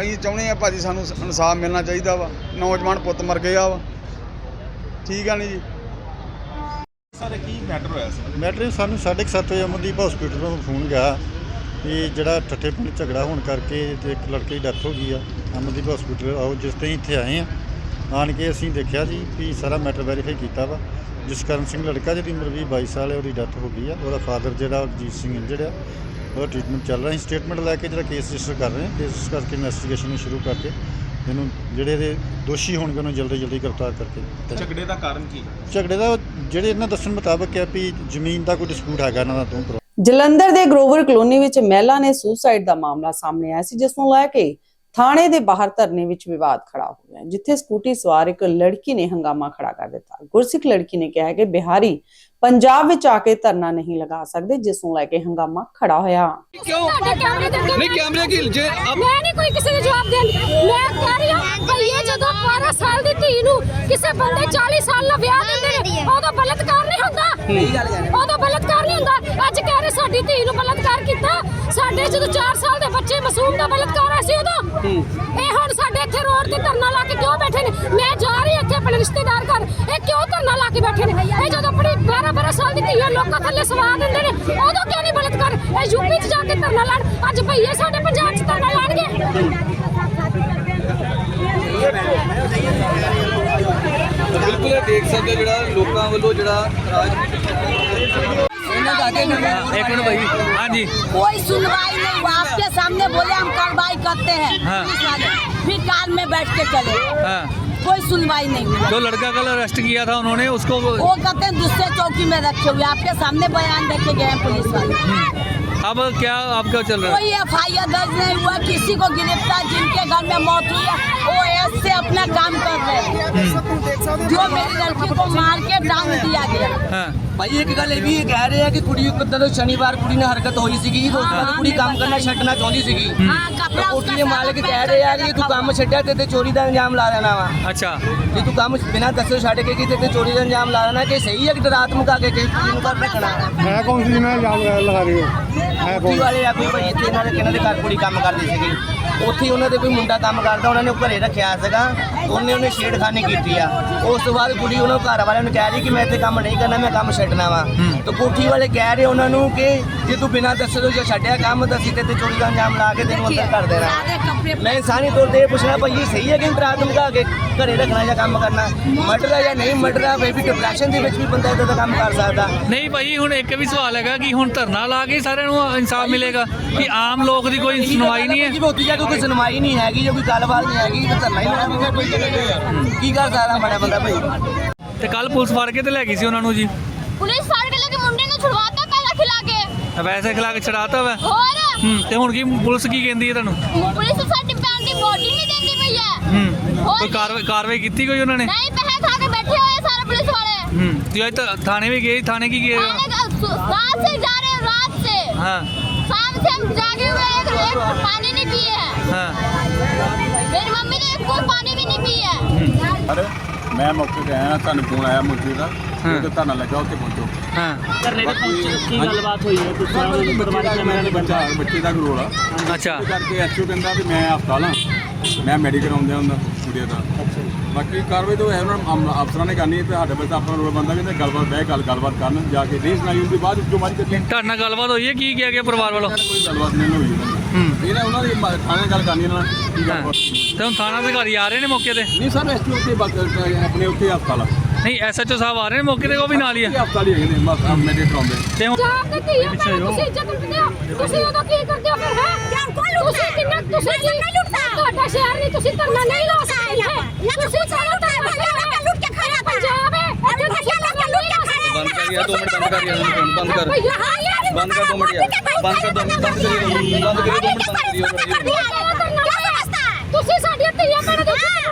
ਅਸੀਂ ਚਾਹੁੰਦੇ ਆ ਭਾਜੀ ਸਾਨੂੰ ਇਨਸਾਫ ਮਿਲਣਾ ਚਾਹੀਦਾ ਵਾ। ਨੌਜਵਾਨ ਪੁੱਤ ਮਰ ਗਿਆ ਵਾ। ਠੀਕ ਆ ਨਹੀਂ ਜੀ? ਮੈਟਰ ਸਾਨੂੰ 7:30 ਵਜੇ ਅਮਨਦੀਪ ਹਸਪੀਟਲ ਤੋਂ ਫੋਨ ਗਿਆ ਕਿ ਜਿਹੜਾ ਠੱਠੇ ਪਿੰਡ ਝਗੜਾ ਹੋਣ ਕਰਕੇ ਤੇ ਇੱਕ ਲੜਕੇ ਦੀ ਡੈਥ ਹੋ ਗਈ ਆ। ਅਮਨਦੀਪ ਹਸਪੀਟਲ ਆਓ ਜਿਸ ਤੇ ਇੱਥੇ ਆਏ ਆ। ਆਣ ਕੇ ਅਸੀਂ ਦੇਖਿਆ ਜੀ ਵੀ ਸਾਰਾ ਮੈਟਰ ਵੈਰੀਫਾਈ ਕੀਤਾ ਵਾ। ਜਸਕਰਨ ਸਿੰਘ ਲੜਕਾ ਜਿਹਦੀ ਉਮਰ ਵੀਹ 22 ਸਾਲ ਹੈ ਉਹਦੀ ਡੈਥ ਹੋ ਗਈ ਆ। ਉਹਦਾ ਫਾਦਰ ਜਿਹੜਾ ਅਜੀਤ ਸਿੰਘ ਇੰਜਰਡ ਆ। ਉਹਦਾ ਟ੍ਰੀਟਮੈਂਟ ਚੱਲ ਰਿਹਾ। ਹੈ ਸਟੇਟਮੈਂਟ ਲੈ ਕੇ ਜਿਹੜਾ ਕੇਸ ਰਜਿਸਟਰ ਕਰ ਰਹੇ ਹਾਂ। ਕੇਸ ਕਰਕੇ ਇਨਵੈਸਟੀਗੇਸ਼ਨ ਨੂੰ ਸ਼ੁਰੂ ਕਰਕੇ ਇਹਨੂੰ ਜਿਹੜੇ ਇਹਦੇ ਦੋਸ਼ੀ ਹੋਣਗੇ ਉਹਨੂੰ ਜਲਦੀ ਜਲਦੀ ਗ੍ਰਿਫਤਾਰ ਕਰਕੇ ਝਗੜੇ ਦਾ ਕਾਰਨ ਕੀ ਝਗੜੇ ਦਾ ਜਿਹੜੇ ਇਹਨਾਂ ਦੱਸਣ ਮੁਤਾਬਕ ਹੈ ਵੀ ਜ਼ਮੀਨ ਦਾ ਕੋਈ ਡਿਸਪਿਊਟ ਹੈਗਾ ਇਹਨਾਂ ਦਾ ਤੋਂ ਜਲੰਧਰ ਦੇ ਗਰੋਵਰ ਕਲੋਨੀ ਵਿੱਚ ਮਹਿਲਾ ਨੇ ਸੁਸਾਈਡ ਦਾ ਮਾਮਲਾ ਸਾਹਮਣੇ ਆਇਆ ਸੀ ਜਿਸ ਨੂੰ ਲੈ ਕੇ ਥਾਣੇ ਦੇ ਬਾਹਰ ਧਰਨੇ ਵਿੱਚ ਵਿਵਾਦ ਖੜਾ ਹੋ ਗਿਆ ਜਿੱਥੇ ਸਕੂਟੀ ਸਵਾਰ ਇੱਕ ਲੜਕੀ ਨੇ ਹੰਗਾਮਾ ਖੜਾ ਕਰ ਦਿੱਤਾ। ਗੁਰਸਿੱਖ ਲੜਕੀ ਨੇ ਕਿਹਾ ਕਿ ਬਿਹਾਰੀ ਪੰਜਾਬ ਵਿੱਚ ਆ ਕੇ ਧਰਨਾ ਨਹੀਂ ਲਗਾ ਸਕਦੇ ਜਿਸ ਨੂੰ ਲੈ ਕੇ ਹੰਗਾਮਾ ਖੜਾ ਹੋਇਆ। ਕਿਉਂ? ਨਹੀਂ ਕੈਮਰੇ ਕੀ ਜੇ ਆਪ ਮੈਂ ਨਹੀਂ ਕੋਈ ਕਿਸੇ ਨੂੰ ਜਵਾਬ ਦੇਣ ਮੈਂ ਕਹਿ ਰਹੀ ਹਾਂ ਭਈ ਇਹ ਜਦੋਂ 12 ਸਾਲ ਦੀ ਧੀ ਨੂੰ ਕਿਸੇ ਬੰਦੇ 40 ਸਾਲ ਦਾ ਵਿਆਹ ਦਿੰਦੇ ਨੇ ਉਦੋਂ ਬਲਤਕਾਰ ਨਹੀਂ ਹੁੰਦਾ? ਉਦੋਂ ਬਲਤਕਾਰ ਨਹੀਂ ਹੁੰਦਾ? ਅੱਜ ਕਹਿ ਰਹੇ ਸਾਡੀ ਧੀ ਨੂੰ ਬਲਤਕਾਰ ਕੀਤਾ। ਸਾਡੇ ਜਦੋਂ 4 ਸਾਲ ਦੇ ਬੱਚੇ ਮਾਸੂਮ ਦਾ ਬਲਤਕਾਰ ਹੋਇਆ ਸੀ ਉਦੋਂ। ਇਹ ਹੁਣ ਸਾਡੇ ਇੱਥੇ ਰੋਡ ਤੇ ਧਰਨਾ ਲਾ ਕੇ ਕਿਉਂ ਬੈਠੇ ਨੇ? ਮੈਂ ਜਾ ਰਹੀ ਹਾਂ ਇੱਥੇ ਆਪਣੇ ਰਿਸ਼ਤੇਦਾਰ ਘਰ। ਇਹ ਕਿਉਂ ਧਰਨਾ ਧਰਨਾ ਲਾ ਕੇ ਬੈਠੇ ਨੇ? ਇਹ ਜਦੋਂ ਆਪਣੀ 12 12 ਸਾਲ ਦੀ ਧੀਆਂ ਲੋਕਾਂ ਥੱਲੇ ਸਵਾ ਦਿੰਦੇ ਨੇ ਉਦੋਂ ਕਿਉਂ ਨਹੀਂ ਬਲਤਕਾਰ ਇਹ ਯੂਪੀ 'ਚ ਜਾ ਕੇ ਧਰਨਾ ਲਾਣ ਅੱਜ ਭਈਏ ਸਾਡੇ ਪੰਜਾਬ 'ਚ ਧਰਨਾ ਲਾਣਗੇ ਬਿਲਕੁਲ ਇਹ ਦੇਖ ਸਕਦੇ ਹੋ ਜਿਹੜਾ ਲੋਕਾਂ ਵੱਲੋਂ ਜਿਹੜਾ ਰਾਜ ਇੱਕ ਮਿੰਟ ਭਾਈ ਹਾਂਜੀ कोई सुनवाई नहीं हुआ आपके सामने बोले हम कार्रवाई करते हैं हाँ। पुलिस वाले फिर कार में बैठ के चले हाँ कोई सुनवाई नहीं हुई। जो लड़का कल अरेस्ट किया था उन्होंने उसको वो कहते हैं दूसरे चौकी में रखे हुए आपके सामने बयान देखे गए हैं पुलिस वाले। अब क्या आपका चल रहा है? कोई एफ़ आई आर दर्ज नहीं हुआ किसी को गिरफ़्तार जिनके घर में मौत हुई है वो ऐसे से अपना काम कर रहे हैं। जो मेरी लड़की को मार के डांग दिया गया। हाँ। ਭਾਈ ਇੱਕ ਗੱਲ ਇਹ ਵੀ ਕਹਿ ਰਹੇ ਆ ਕਿ ਕੁੜੀ ਉੱਪਰ ਸ਼ਨੀਵਾਰ ਕੁੜੀ ਨਾਲ ਹਰਕਤ ਹੋਈ ਸੀਗੀ ਉਸ ਤੋਂ ਬਾਅਦ ਕੁੜੀ ਕੰਮ ਕਰਨਾ ਛੱਡਣਾ ਚਾਹੁੰਦੀ ਸੀਗੀ। ਹਾਂ ਕੋਠੀ ਦੇ ਮਾਲਕ ਕਹਿ ਰਹੇ ਆ ਕਿ ਤੂੰ ਕੰਮ ਛੱਡਿਆ ਤੇ ਤੇ ਚੋਰੀ ਦਾ ਇਲਜ਼ਾਮ ਲਾ ਦੇਣਾ ਵਾ। ਅੱਛਾ। ਜੇ ਤੂੰ ਕੰਮ ਬਿਨਾਂ ਦੱਸੇ ਛੱਡ ਕੇ ਕਿਤੇ ਤੇ ਚੋਰੀ ਦਾ ਇਲਜ਼ਾਮ ਲਾ ਦੇਣਾ ਕਿ ਸਹੀ ਹੈ ਕਿ ਰਾਤ ਮੁਕਾ ਕੇ ਕਿਸੇ ਨੂੰ ਕਰ ਰੱਖਣਾ? ਮੈਂ ਕੌਣ ਸੀ ਨਾ ਇਲਜ਼ਾਮ ਲਗਾ ਰਹੀ ਹੋ ਮੈਂ ਕੌਣ ਵਾਲੇ ਆ ਕੋਈ ਭਾਈ ਇੱਥੇ ਨਾਲ ਕਿਹਨਾਂ ਦੇ ਘਰ ਕੁੜੀ ਕੰਮ ਕਰਦੀ ਸੀਗੀ। ਉੱਥੇ ਹੀ ਉਹਨਾਂ ਦੇ ਕੋਈ ਮੁੰਡਾ ਕੰਮ ਕਰਦਾ, ਉਹਨਾਂ ਨੇ ਉਹ ਘਰੇ ਰੱਖਿਆ ਸੀਗਾ। ਉਹਨੇ ਉਹਨੇ ਛੇੜਖਾਨੀ ਕੀਤੀ ਆ। ਉਸ ਤੋਂ ਬਾਅਦ ਕੁੜੀ ਉਹਨਾਂ ਘਰ ਵਾਲਿਆਂ ਨੂੰ ਕਹਿ ਰਹੀ ਕਿ ਮੈਂ ਇੱਥੇ ਕੰਮ ਨਹੀਂ ਕਰਨਾ, ਮੈਂ ਕੰਮ ਛੱਡਣਾ ਵਾ। ਤਾਂ ਕੋਠੀ ਵਾਲੇ ਕਹਿ ਰਹੇ ਉਹਨਾਂ ਨੂੰ ਕਿ ਜੇ ਤੂੰ ਬਿਨਾਂ ਦੱਸੇ ਤੋਂ ਜੇ ਛੱਡਿਆ ਕੰਮ ਤਾਂ ਅਸੀਂ ਤੇ ਚੋਰੀ ਦਾ ਅੰਜਾਮ ਲਾ ਕੇ ਤੈਨੂੰ ਅੰਦਰ ਕਰ ਦੇਣਾ। ਮੈਂ ਇਨਸਾਨੀ ਤੌਰ ਤੇ ਪੁੱਛਣਾ ਭਾਈ ਸਹੀ ਹੈ ਕਿ ਪ੍ਰਾਥਮਿਕ ਆ ਕੇ ਘਰੇ ਰੱਖਣਾ ਜਾਂ ਕੰਮ ਕਰਨਾ? ਮਰਡਰ ਜਾਂ ਨਹੀਂ ਮਰਡਰ ਬੇਬੀ ਡਿਪਰੈਸ਼ਨ ਦੇ ਵਿੱਚ ਵੀ ਬੰਦਾ ਇਦਾਂ ਦਾ ਕੰਮ ਕਰ ਸਕਦਾ। ਨਹੀਂ ਭਾਈ ਹੁਣ ਇੱਕ ਵੀ ਸਵਾਲ ਹੈਗਾ ਕਿ ਹੁਣ ਧਰਨਾ ਲਾ ਕੇ ਸਾਰਿਆਂ ਨੂੰ ਇਨਸਾਫ ਮਿਲੇਗਾ ਕਿ ਆਮ ਲੋਕ ਦੀ ਕੋਈ ਸੁਣਵਾਈ ਨਹੀਂ ਹੈ? ਜੀ ਬਹੁਤੀ ਜਗ੍ਹਾ ਕੋਈ ਸੁਣਵਾਈ ਨਹੀਂ ਹੈਗੀ ਜੇ ਕੋਈ ਗੱਲਬਾਤ ਨਹੀਂ ਹੈਗੀ ਤਾਂ ਧਰਨਾ ਹੀ ਲਾਉਣਾ ਕੋਈ ਕੀ ਕਰ ਸਕਦਾ ਮਾੜਾ ਬੰਦਾ ਭਾਈ? ਤੇ ਕੱਲ ਪੁਲਿਸ ਫੜ ਕੇ ਤੇ ਲੈ ਗਈ ਸੀ ਉਹਨਾਂ ਨੂੰ ਜੀ। ਪੁਲਿਸ ਫੜ ਕੇ ਵੈਸੇ ਖਿਲਾ ਕੇ ਛੜਾਤਾ ਵਾ ਹੋਰ ਹੂੰ ਤੇ ਹੁਣ ਕੀ ਪੁਲਿਸ ਕੀ ਕਹਿੰਦੀ ਹੈ ਤੁਹਾਨੂੰ ਪੁਲਿਸ ਸਾਡੀ ਭੈਣ ਦੀ ਬੋਡੀ ਨਹੀਂ ਦਿੰਦੀ ਪਈ ਹੈ ਹੂੰ ਹੋਰ ਕੋਈ ਕਾਰਵਾਈ ਕਾਰਵਾਈ ਕੀਤੀ ਕੋਈ ਉਹਨਾਂ ਨੇ ਨਹੀਂ ਪੈਸੇ ਖਾ ਕੇ ਬੈਠੇ ਹੋਏ ਸਾਰੇ ਪੁਲਿਸ ਵਾਲੇ ਹੂੰ ਤੇ ਅੱਜ ਤਾਂ ਥਾਣੇ ਵੀ ਗਏ ਥਾਣੇ ਕੀ ਗਏ थाने का सु- रात से जा रहे हैं रात से ਹਾਂ शाम से हम जागे हुए हैं एक, एक पानी नहीं पिए हैं ਹਾਂ मेरी मम्मी ने एक कोई पानी भी नहीं पी है ਪਰ ਮੈਂ ਮੌਕੇ ਤੇ ਆਇਆ ਤੁਹਾਨੂੰ ਫੋਨ ਆਇਆ ਮੁੰਡੇ ਦਾ ਹਾਂ। ਤੇ ਧਰਨਾ ਲੱਗਾ ਉੱਥੇ ਪਹੁੰਚੋ ਹਾਂ। ਦੇ ਪਹੁੰਚੇ ਕੀ ਗੱਲਬਾਤ ਹੋਈ ਹੈ? ਤੁਸੀਂ ਬੱਚਾ ਬੱਚੇ ਦਾ ਰੋਲ। ਆ ਅੱਛਾ। ਇਸ ਕਰਕੇ ਐਚਓ ਕਹਿੰਦਾ ਵੀ ਮੈਂ ਹਸਪਤਾਲ ਹਾਂ ਮੈਂ ਮੈਡੀਕਲ ਆਉਂਦਾ ਹੁੰਦਾ ਕੁੜੀ ਦਾ। ਬਾਕੀ ਕਾਰਵਾਈ ਤਾਂ ਇਹ ਉਹਨਾਂ ਨੂੰ ਅਮ- ਅਫਸਰਾਂ ਨੇ ਕਰਨੀ ਹੈ ਤੇ ਸਾਡੇ ਵਿੱਚ ਤਾਂ ਆਪਣਾ ਰੋਲ ਬੰਦਾ ਕਹਿੰਦੇ ਗੱਲਬਾਤ ਬਹਿ ਗੱਲ ਗੱਲਬਾਤ ਕਰਨ ਜਾ ਕੇ ਨਹੀਂ ਸੁਣਾਈ ਹੁੰਦੀ ਬਾਅਦ ਵਿੱਚ ਜੋ ਮਰਜ਼ੀ ਕਰੀਏ ਤੁਹਾਡੇ ਨਾਲ ਗੱਲਬਾਤ ਹੋਈ ਹੈ? ਕੀ ਕਿਹਾ ਗਿਆ ਪਰਿਵਾਰ ਵੱਲੋਂ? ਕੋਈ ਗੱਲਬਾਤ ਨਹੀਂ ਹੋਈ ਹੂੰ। ਇਹਨਾਂ ਉਹਨਾਂ ਦੀ ਮ- ਥਾਣੇ ਗੱਲ ਕਰਨੀ ਇਹਨਾਂ ਨਾਲ ਕੀ ਹਾਂ। ਗੱਲਬਾਤ ਤੇ ਹੁਣ ਥਾਣਾ ਅਧਿਕਾਰੀ ਆ ਰਹੇ ਨੇ ਮੌਕੇ ਤੇ? ਨਹੀਂ ਸਰ ਐਸਟੀ ਉੱਤੇ ਆਪਣੇ ਉੱਤੇ ਹਸਪਤਾਲ ਆ ਨਹੀਂ ਐਸਐਚਓ ਸਾਹਿਬ ਆ ਰਹੇ ਨੇ ਮੌਕੇ ਤੇ ਉਹ ਵੀ ਨਾਲ ਹੀ ਆ ਹਸਪਤਾਲ ਹੀ ਹੈਗੇ ਨੇ ਬਸ ਤੇ ਹੁਣ ਦੇ ਧੀਆਂ ਭੈਣਾਂ ਤੁਸੀਂ ਇੱਜ਼ਤ ਦਿੰਦੇ ਹੋ ਤੁਸੀਂ ਉਦੋਂ ਕੀ ਕਰਦੇ ਹੋ ਫਿਰ ਹੈ ਤੁਸੀਂ ਕਿੰਨਾ ਤੁਸੀਂ ਕੀ ਤੁਹਾਡਾ ਸ਼ਹਿਰ ਨਹੀਂ ਤੁਸੀਂ ਧਰਨਾ ਨਹੀਂ ਲਾ ਸਕਦੇ ਇੱਥੇ। ਤੁਸੀਂ ਸਾਰਾ ਧਰਨਾ ਲੁੱਟ ਕੇ ਖਾਇਆ ਪੰਜਾਬ ਹੈ ਇੱਥੇ ਤੁਸੀਂ ਧਰਨਾ ਨਹੀਂ ਲਾ ਸਕਦੇ ਬੰਦ ਕਰ ਯਾਰ 2 ਮਿੰਟ ਬੰਦ ਕਰ ਯਾਰ ਬੰਦ ਕਰ ਬੰਦ ਕਰ 2 ਮਿੰਟ ਯਾਰ ਬੰਦ ਕਰ 2 ਮਿੰਟ ਬੰਦ ਕਰੀ ਬੰਦ ਕਰੀ 2 ਮਿੰਟ ਬੰਦ ਕਰੀ ਤੁਸੀਂ ਸਾਡੀਆਂ ਧੀਆਂ ਭੈਣਾਂ ਦੇ ਉੱਤੇ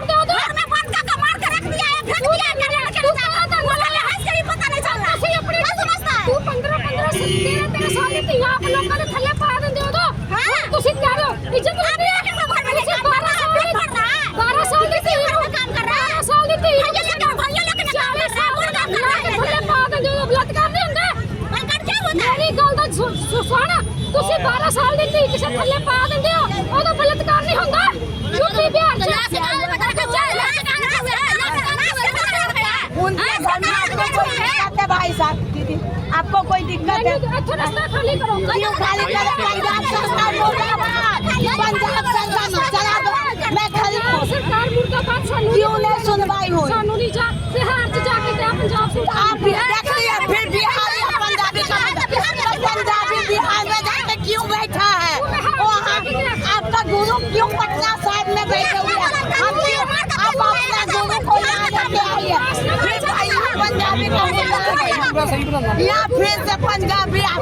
ਯਾ ਫਿਰ ਸੇ ਪੰਜਾਬੀ ਆ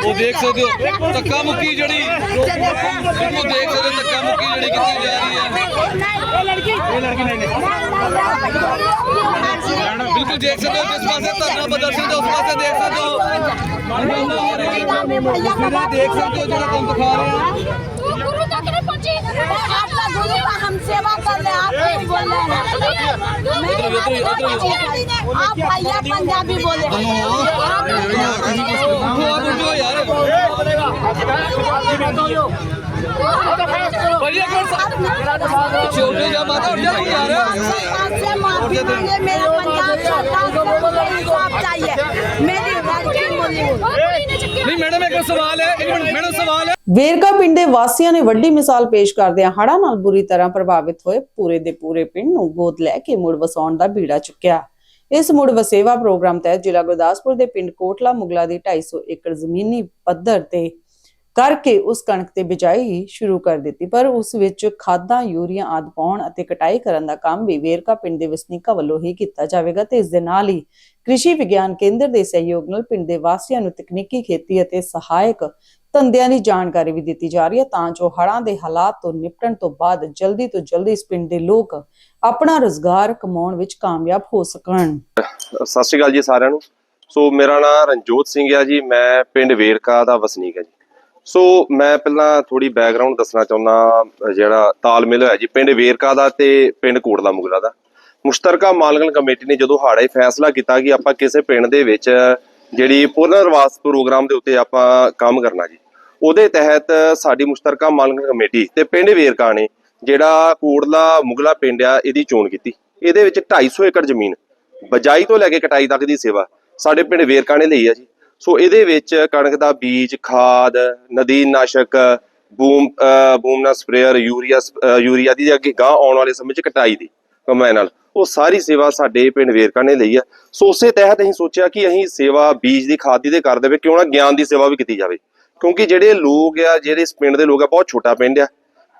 ਉਹ ਦੇਖ ਸਕਦੇ ਹੋ ਧੱਕਾ ਮੁੱਕੀ ਜਿਹੜੀ ਉਹ ਦੇਖ ਸਕਦੇ ਹੋ ਧੱਕਾ ਮੁੱਕੀ ਜਿਹੜੀ ਕੀਤੀ ਜਾ ਰਹੀ ਹੈ ਇਹ ਲੜਕੀ ਇਹ ਲੜਕੀ ਨਹੀਂ ਨਹੀਂ ਬਿਲਕੁਲ ਦੇਖ ਸਕਦੇ ਹੋ ਜਿਸ ਪਾਸੇ ਧਰਨਾ ਪ੍ਰਦਰਸ਼ਨ ਉਸ ਪਾਸੇ ਦੇਖ ਸਕਦੇ ਹੋ ਦੇਖ ਸਕਦੇ ਹੋ ਜਿਹੜਾ ਤੁਹਾਨੂੰ ਦਿਖਾ ਰਿਹਾ ਗੁਰੂ ਤੱਕ ਨਹੀਂ ਪਹੁੰਚੀ हम सेवा कर रहे हैं आप बोल रहे हैं आप भैया पंजाबी बोले ਭਈਆ ਕੋਲ ਛੋਟੇ ਜਾ ਮਾਤਾ ਉੱਠ ਜਾ ਤੂੰ ਯਾਰ सरकार से मांग मुझे मेरा पंजाब सरकार से इंसाफ चाहिए मेरी लड़की मुझे ਨਹੀਂ ਮੈਡਮ ਇੱਕ ਸਵਾਲ ਹੈ ਇੱਕ ਮਿੰਟ ਮੈਡਮ ਸਵਾਲ ਹੈ ਵੇਰਕਾ ਪਿੰਡ ਦੇ ਵਾਸੀਆਂ ਨੇ ਵੱਡੀ ਮਿਸਾਲ ਪੇਸ਼ ਕਰਦਿਆਂ ਹੜ੍ਹਾਂ ਨਾਲ ਬੁਰੀ ਤਰ੍ਹਾਂ ਪ੍ਰਭਾਵਿਤ ਹੋਏ ਪੂਰੇ ਦੇ ਪੂਰੇ ਪਿੰਡ ਨੂੰ ਗੋਦ ਲੈ ਕੇ ਮੁੜ ਵਸਾਉਣ ਦਾ ਬੀੜਾ ਚੁੱਕਿਆ ਇਸ ਮੁੜ ਵਸੇਵਾ ਪ੍ਰੋਗਰਾਮ ਤਹਿਤ ਜ਼ਿਲ੍ਹਾ ਗੁਰਦਾਸਪੁਰ ਦੇ ਪਿੰਡ ਕੋਟਲਾ ਮੁਗਲਾ ਦੀ 250 ਏਕੜ ਜ਼ਮੀਨੀ ਪੱਧਰ ਤੇ ਕਰਕੇ ਉਸ ਕਣਕ ਤੇ ਬਿਜਾਈ ਸ਼ੁਰੂ ਕਰ ਦਿੱਤੀ। ਪਰ ਉਸ ਵਿੱਚ ਖਾਦਾਂ, ਯੂਰੀਆ ਆਦਿ ਪਾਉਣ ਅਤੇ ਕਟਾਈ ਕਰਨ ਦਾ ਕੰਮ ਵੀ ਵੇਰਕਾ ਪਿੰਡ ਦੇ ਵਸਨੀਕਾਂ ਵੱਲੋਂ ਹੀ ਕੀਤਾ ਜਾਵੇਗਾ ਤੇ ਇਸ ਦੇ ਨਾਲ ਹੀ ਕ੍ਰਿਸ਼ੀ ਵਿਗਿਆਨ ਕੇਂਦਰ ਦੇ ਸਹਿਯੋਗ ਨਾਲ ਪਿੰਡ ਦੇ ਵਾਸੀਆਂ ਨੂੰ ਤਕਨੀਕੀ ਖੇਤੀ ਅਤੇ ਸਹਾਇਕ ਧੰਦਿਆਂ ਦੀ ਜਾਣਕਾਰੀ ਵੀ ਦਿੱਤੀ ਜਾ ਰਹੀ ਹੈ ਤਾਂ ਜੋ ਹੜ੍ਹਾਂ ਦੇ ਹਾਲਾਤ ਤੋਂ ਨਿਪਟਣ ਤੋਂ ਬਾਅਦ ਜਲਦੀ ਤੋਂ ਜਲਦੀ ਇਸ ਪਿੰਡ ਦੇ ਲੋਕ ਆਪਣਾ ਰੋਜ਼ਗਾਰ ਕਮਾਉਣ ਵਿੱਚ ਕਾਮਯਾਬ ਹੋ ਸਕਣ। ਸਤਿ ਸ਼੍ਰੀ ਅਕਾਲ ਜੀ ਸਾਰਿਆਂ ਨੂੰ। ਸੋ ਮੇਰਾ ਨਾਮ ਰਣਜੋਤ ਸਿੰਘ ਹੈ ਜੀ। ਮੈਂ ਪਿੰਡ ਵੇਰਕਾ ਦਾ ਵਸਨੀਕ ਹਾਂ ਜੀ। ਸੋ ਮੈਂ ਪਹਿਲਾਂ ਥੋੜੀ ਬੈਕਗ੍ਰਾਉਂਡ ਦੱਸਣਾ ਚਾਹੁੰਦਾ, ਜਿਹੜਾ ਤਾਲਮੇਲ ਹੋਇਆ ਜੀ, ਪਿੰਡ ਵੇਰਕਾ ਦਾ ਤੇ ਪਿੰਡ ਕੋਟਲਾ ਮੁਗਲਾ ਦਾ। ਮੁਸ਼ਤਰਕਾ ਮਾਲਗਣ ਕਮੇਟੀ ਨੇ ਜਦੋਂ ਹਾੜਾ ਹੀ ਫੈਸਲਾ ਕੀਤਾ ਕਿ ਆਪਾਂ ਕਿਸੇ ਪਿੰਡ ਦੇ ਵਿੱਚ ਜਿਹੜੀ ਪੁਨਰਵਾਸ ਪ੍ਰੋਗਰਾਮ ਦੇ ਉੱਤੇ ਆਪਾਂ ਕੰਮ ਕਰਨਾ ਜੀ, ਉਹਦੇ ਤਹਿਤ ਸਾਡੀ ਮੁਸ਼ਤਰਕਾ ਮਾਲਗਨ ਕਮੇਟੀ ਤੇ ਪਿੰਡ ਵੇਰਕਾ ਨੇ ਜਿਹੜਾ ਕੋਟਲਾ ਮੁਗਲਾ ਪਿੰਡ ਆ, ਇਹਦੀ ਚੋਣ ਕੀਤੀ। ਇਹਦੇ ਵਿੱਚ 250 ਏਕੜ ਜ਼ਮੀਨ, ਬਜਾਈ ਤੋਂ ਲੈ ਕੇ ਕਟਾਈ ਤੱਕ ਦੀ ਸੇਵਾ ਸਾਡੇ ਪਿੰਡ ਵੇਰਕਾ ਨੇ ਲਈ ਆ ਜੀ। ਸੋ ਇਹਦੇ ਵਿੱਚ ਕਣਕ ਦਾ ਬੀਜ, ਖਾਦ ਨਦੀਨ ਨਾਸ਼ਕ, ਬੂਮ ਬੂਮਨਾ ਸਪਰੇਅਰ, ਯੂਰੀਆ ਯੂਰੀਆ ਦੀ ਅੱਗੇ ਗਾਂ ਆਉਣ ਵਾਲੇ ਸਮੇਂ 'ਚ ਕਟਾਈ ਦੀ ਕੰਬਾਈਨ ਨਾਲ। ਉਹ ਸਾਰੀ ਸੇਵਾ ਸਾਡੇ ਪਿੰਡ ਵੇਰਕਾ ਨੇ ਲਈ ਆ। ਸੋ ਉਸੇ ਤਹਿਤ ਅਸੀਂ ਸੋਚਿਆ ਕਿ ਅਸੀਂ ਸੇਵਾ ਬੀਜ ਦੀ, ਖਾਦ ਦੀ ਤੇ ਕਰ ਦੇਵੇ ਕਿਉਂ ਨਾ ਗਿਆਨ ਦੀ ਸੇਵਾ ਵੀ ਕੀਤੀ ਜਾਵੇ। ਕਿਉਂਕਿ ਜਿਹੜੇ ਲੋਕ ਆ, ਜਿਹੜੇ ਇਸ ਪਿੰਡ ਦੇ ਲੋਕ ਆ, ਬਹੁਤ ਛੋਟਾ ਪਿੰਡ ਆ।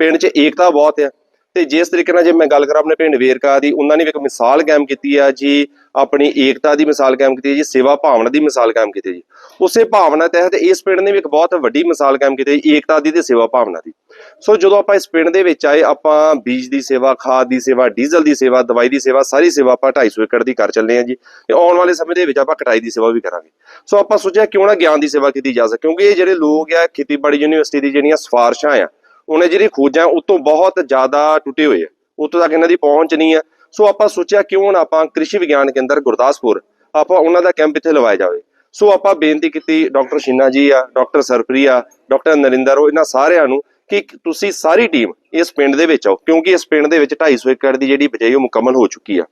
ਪਿੰਡ 'ਚ ਏਕਤਾ ਬਹੁਤ ਆ। ਤੇ ਜਿਸ ਤਰੀਕੇ ਨਾਲ ਜੇ ਮੈਂ ਗੱਲ ਕਰਾਂ ਆਪਣੇ ਪਿੰਡ ਵੇਰਕਾ ਦੀ, ਉਹਨਾਂ ਨੇ ਵੀ ਇੱਕ ਮਿਸਾਲ ਕਾਇਮ ਕੀਤੀ ਆ ਜੀ। ਆਪਣੀ ਏਕਤਾ ਦੀ ਮਿਸਾਲ ਕਾਇਮ ਕੀਤੀ ਹੈ ਜੀ ਸੇਵਾ ਭਾਵਨਾ ਦੀ ਮਿਸਾਲ ਕਾਇਮ ਕੀਤੀ ਹੈ ਜੀ। ਉਸੇ ਭਾਵਨਾ ਤਹਿਤ ਇਸ ਪਿੰਡ ਨੇ ਵੀ ਇੱਕ ਬਹੁਤ ਵੱਡੀ ਮਿਸਾਲ ਕਾਇਮ ਕੀਤੀ ਹੈ ਜੀ, ਏਕਤਾ ਦੀ ਤੇ ਸੇਵਾ ਭਾਵਨਾ ਦੀ। ਸੋ ਜਦੋਂ ਆਪਾਂ ਇਸ ਪਿੰਡ ਦੇ ਵਿੱਚ ਆਏ ਆਪਾਂ ਬੀਜ ਦੀ ਸੇਵਾ ਖਾਦ ਦੀ ਸੇਵਾ ਡੀਜ਼ਲ ਦੀ ਸੇਵਾ ਦਵਾਈ ਦੀ ਸੇਵਾ ਸਾਰੀ ਸੇਵਾ ਆਪਾਂ 250 ਏਕੜ ਦੀ ਕਰ ਚੱਲੇ ਹਾਂ ਜੀ। ਤੇ ਆਉਣ ਵਾਲੇ ਸਮੇਂ ਦੇ ਵਿੱਚ ਆਪਾਂ ਕਟਾਈ ਦੀ ਸੇਵਾ ਵੀ ਕਰਾਂਗੇ। ਸੋ ਆਪਾਂ ਸੋਚਿਆ ਕਿਉਂ ਨਾ ਗਿਆਨ ਦੀ ਸੇਵਾ ਕੀਤੀ ਜਾ ਸਕੇ ਕਿਉਂਕਿ ਇਹ ਜਿਹੜੇ ਲੋਕ ਆ ਖੇਤੀਬਾੜੀ ਯੂਨੀਵਰਸਿਟੀ ਦੀ ਜਿਹੜੀਆਂ ਸਿਫਾਰਸ਼ਾਂ ਆ ਉਹਨੇ ਜਿਹੜੀ ਖੋਜਾਂ ਉਹ ਬਹੁਤ ਜ਼ਿਆਦਾ ਟੁੱਟੇ ਹੋਏ ਆ। ਉੱਥੋਂ ਤੱਕ ਇਹਨਾਂ ਦੀ ਪਹੁੰਚ ਨਹੀਂ ਆ। ਸੋ ਆਪਾਂ ਸੋਚਿਆ ਕਿਉਂ ਨਾ ਆਪਾਂ ਕ੍ਰਿਸ਼ੀ ਵਿਗਿਆਨ ਕੇਂਦਰ ਗੁਰਦਾਸਪੁਰ ਆਪਾਂ ਉਹਨਾਂ ਦਾ ਕੈਂਪ ਇੱਥੇ ਲਵਾਇਆ ਜਾਵੇ। ਸੋ ਆਪਾਂ ਬੇਨਤੀ ਕੀਤੀ ਡਾਕਟਰ ਸ਼ੀਨਾ ਜੀ ਆ, ਡਾਕਟਰ ਸਰਪ੍ਰਿਆ ਡਾਕਟਰ ਨਰਿੰਦਰ ਉਹ ਇਹਨਾਂ ਸਾਰਿਆਂ ਨੂੰ ਕਿ ਤੁਸੀਂ ਸਾਰੀ ਟੀਮ ਇਸ ਪਿੰਡ ਦੇ ਵਿੱਚ ਆਓ, ਕਿਉਂਕਿ ਇਸ ਪਿੰਡ ਦੇ ਵਿੱਚ 250 ਏਕੜ ਦੀ ਜਿਹੜੀ ਬਿਜਾਈ ਉਹ ਮੁਕੰਮਲ ਹੋ ਚੁੱਕੀ ਆ।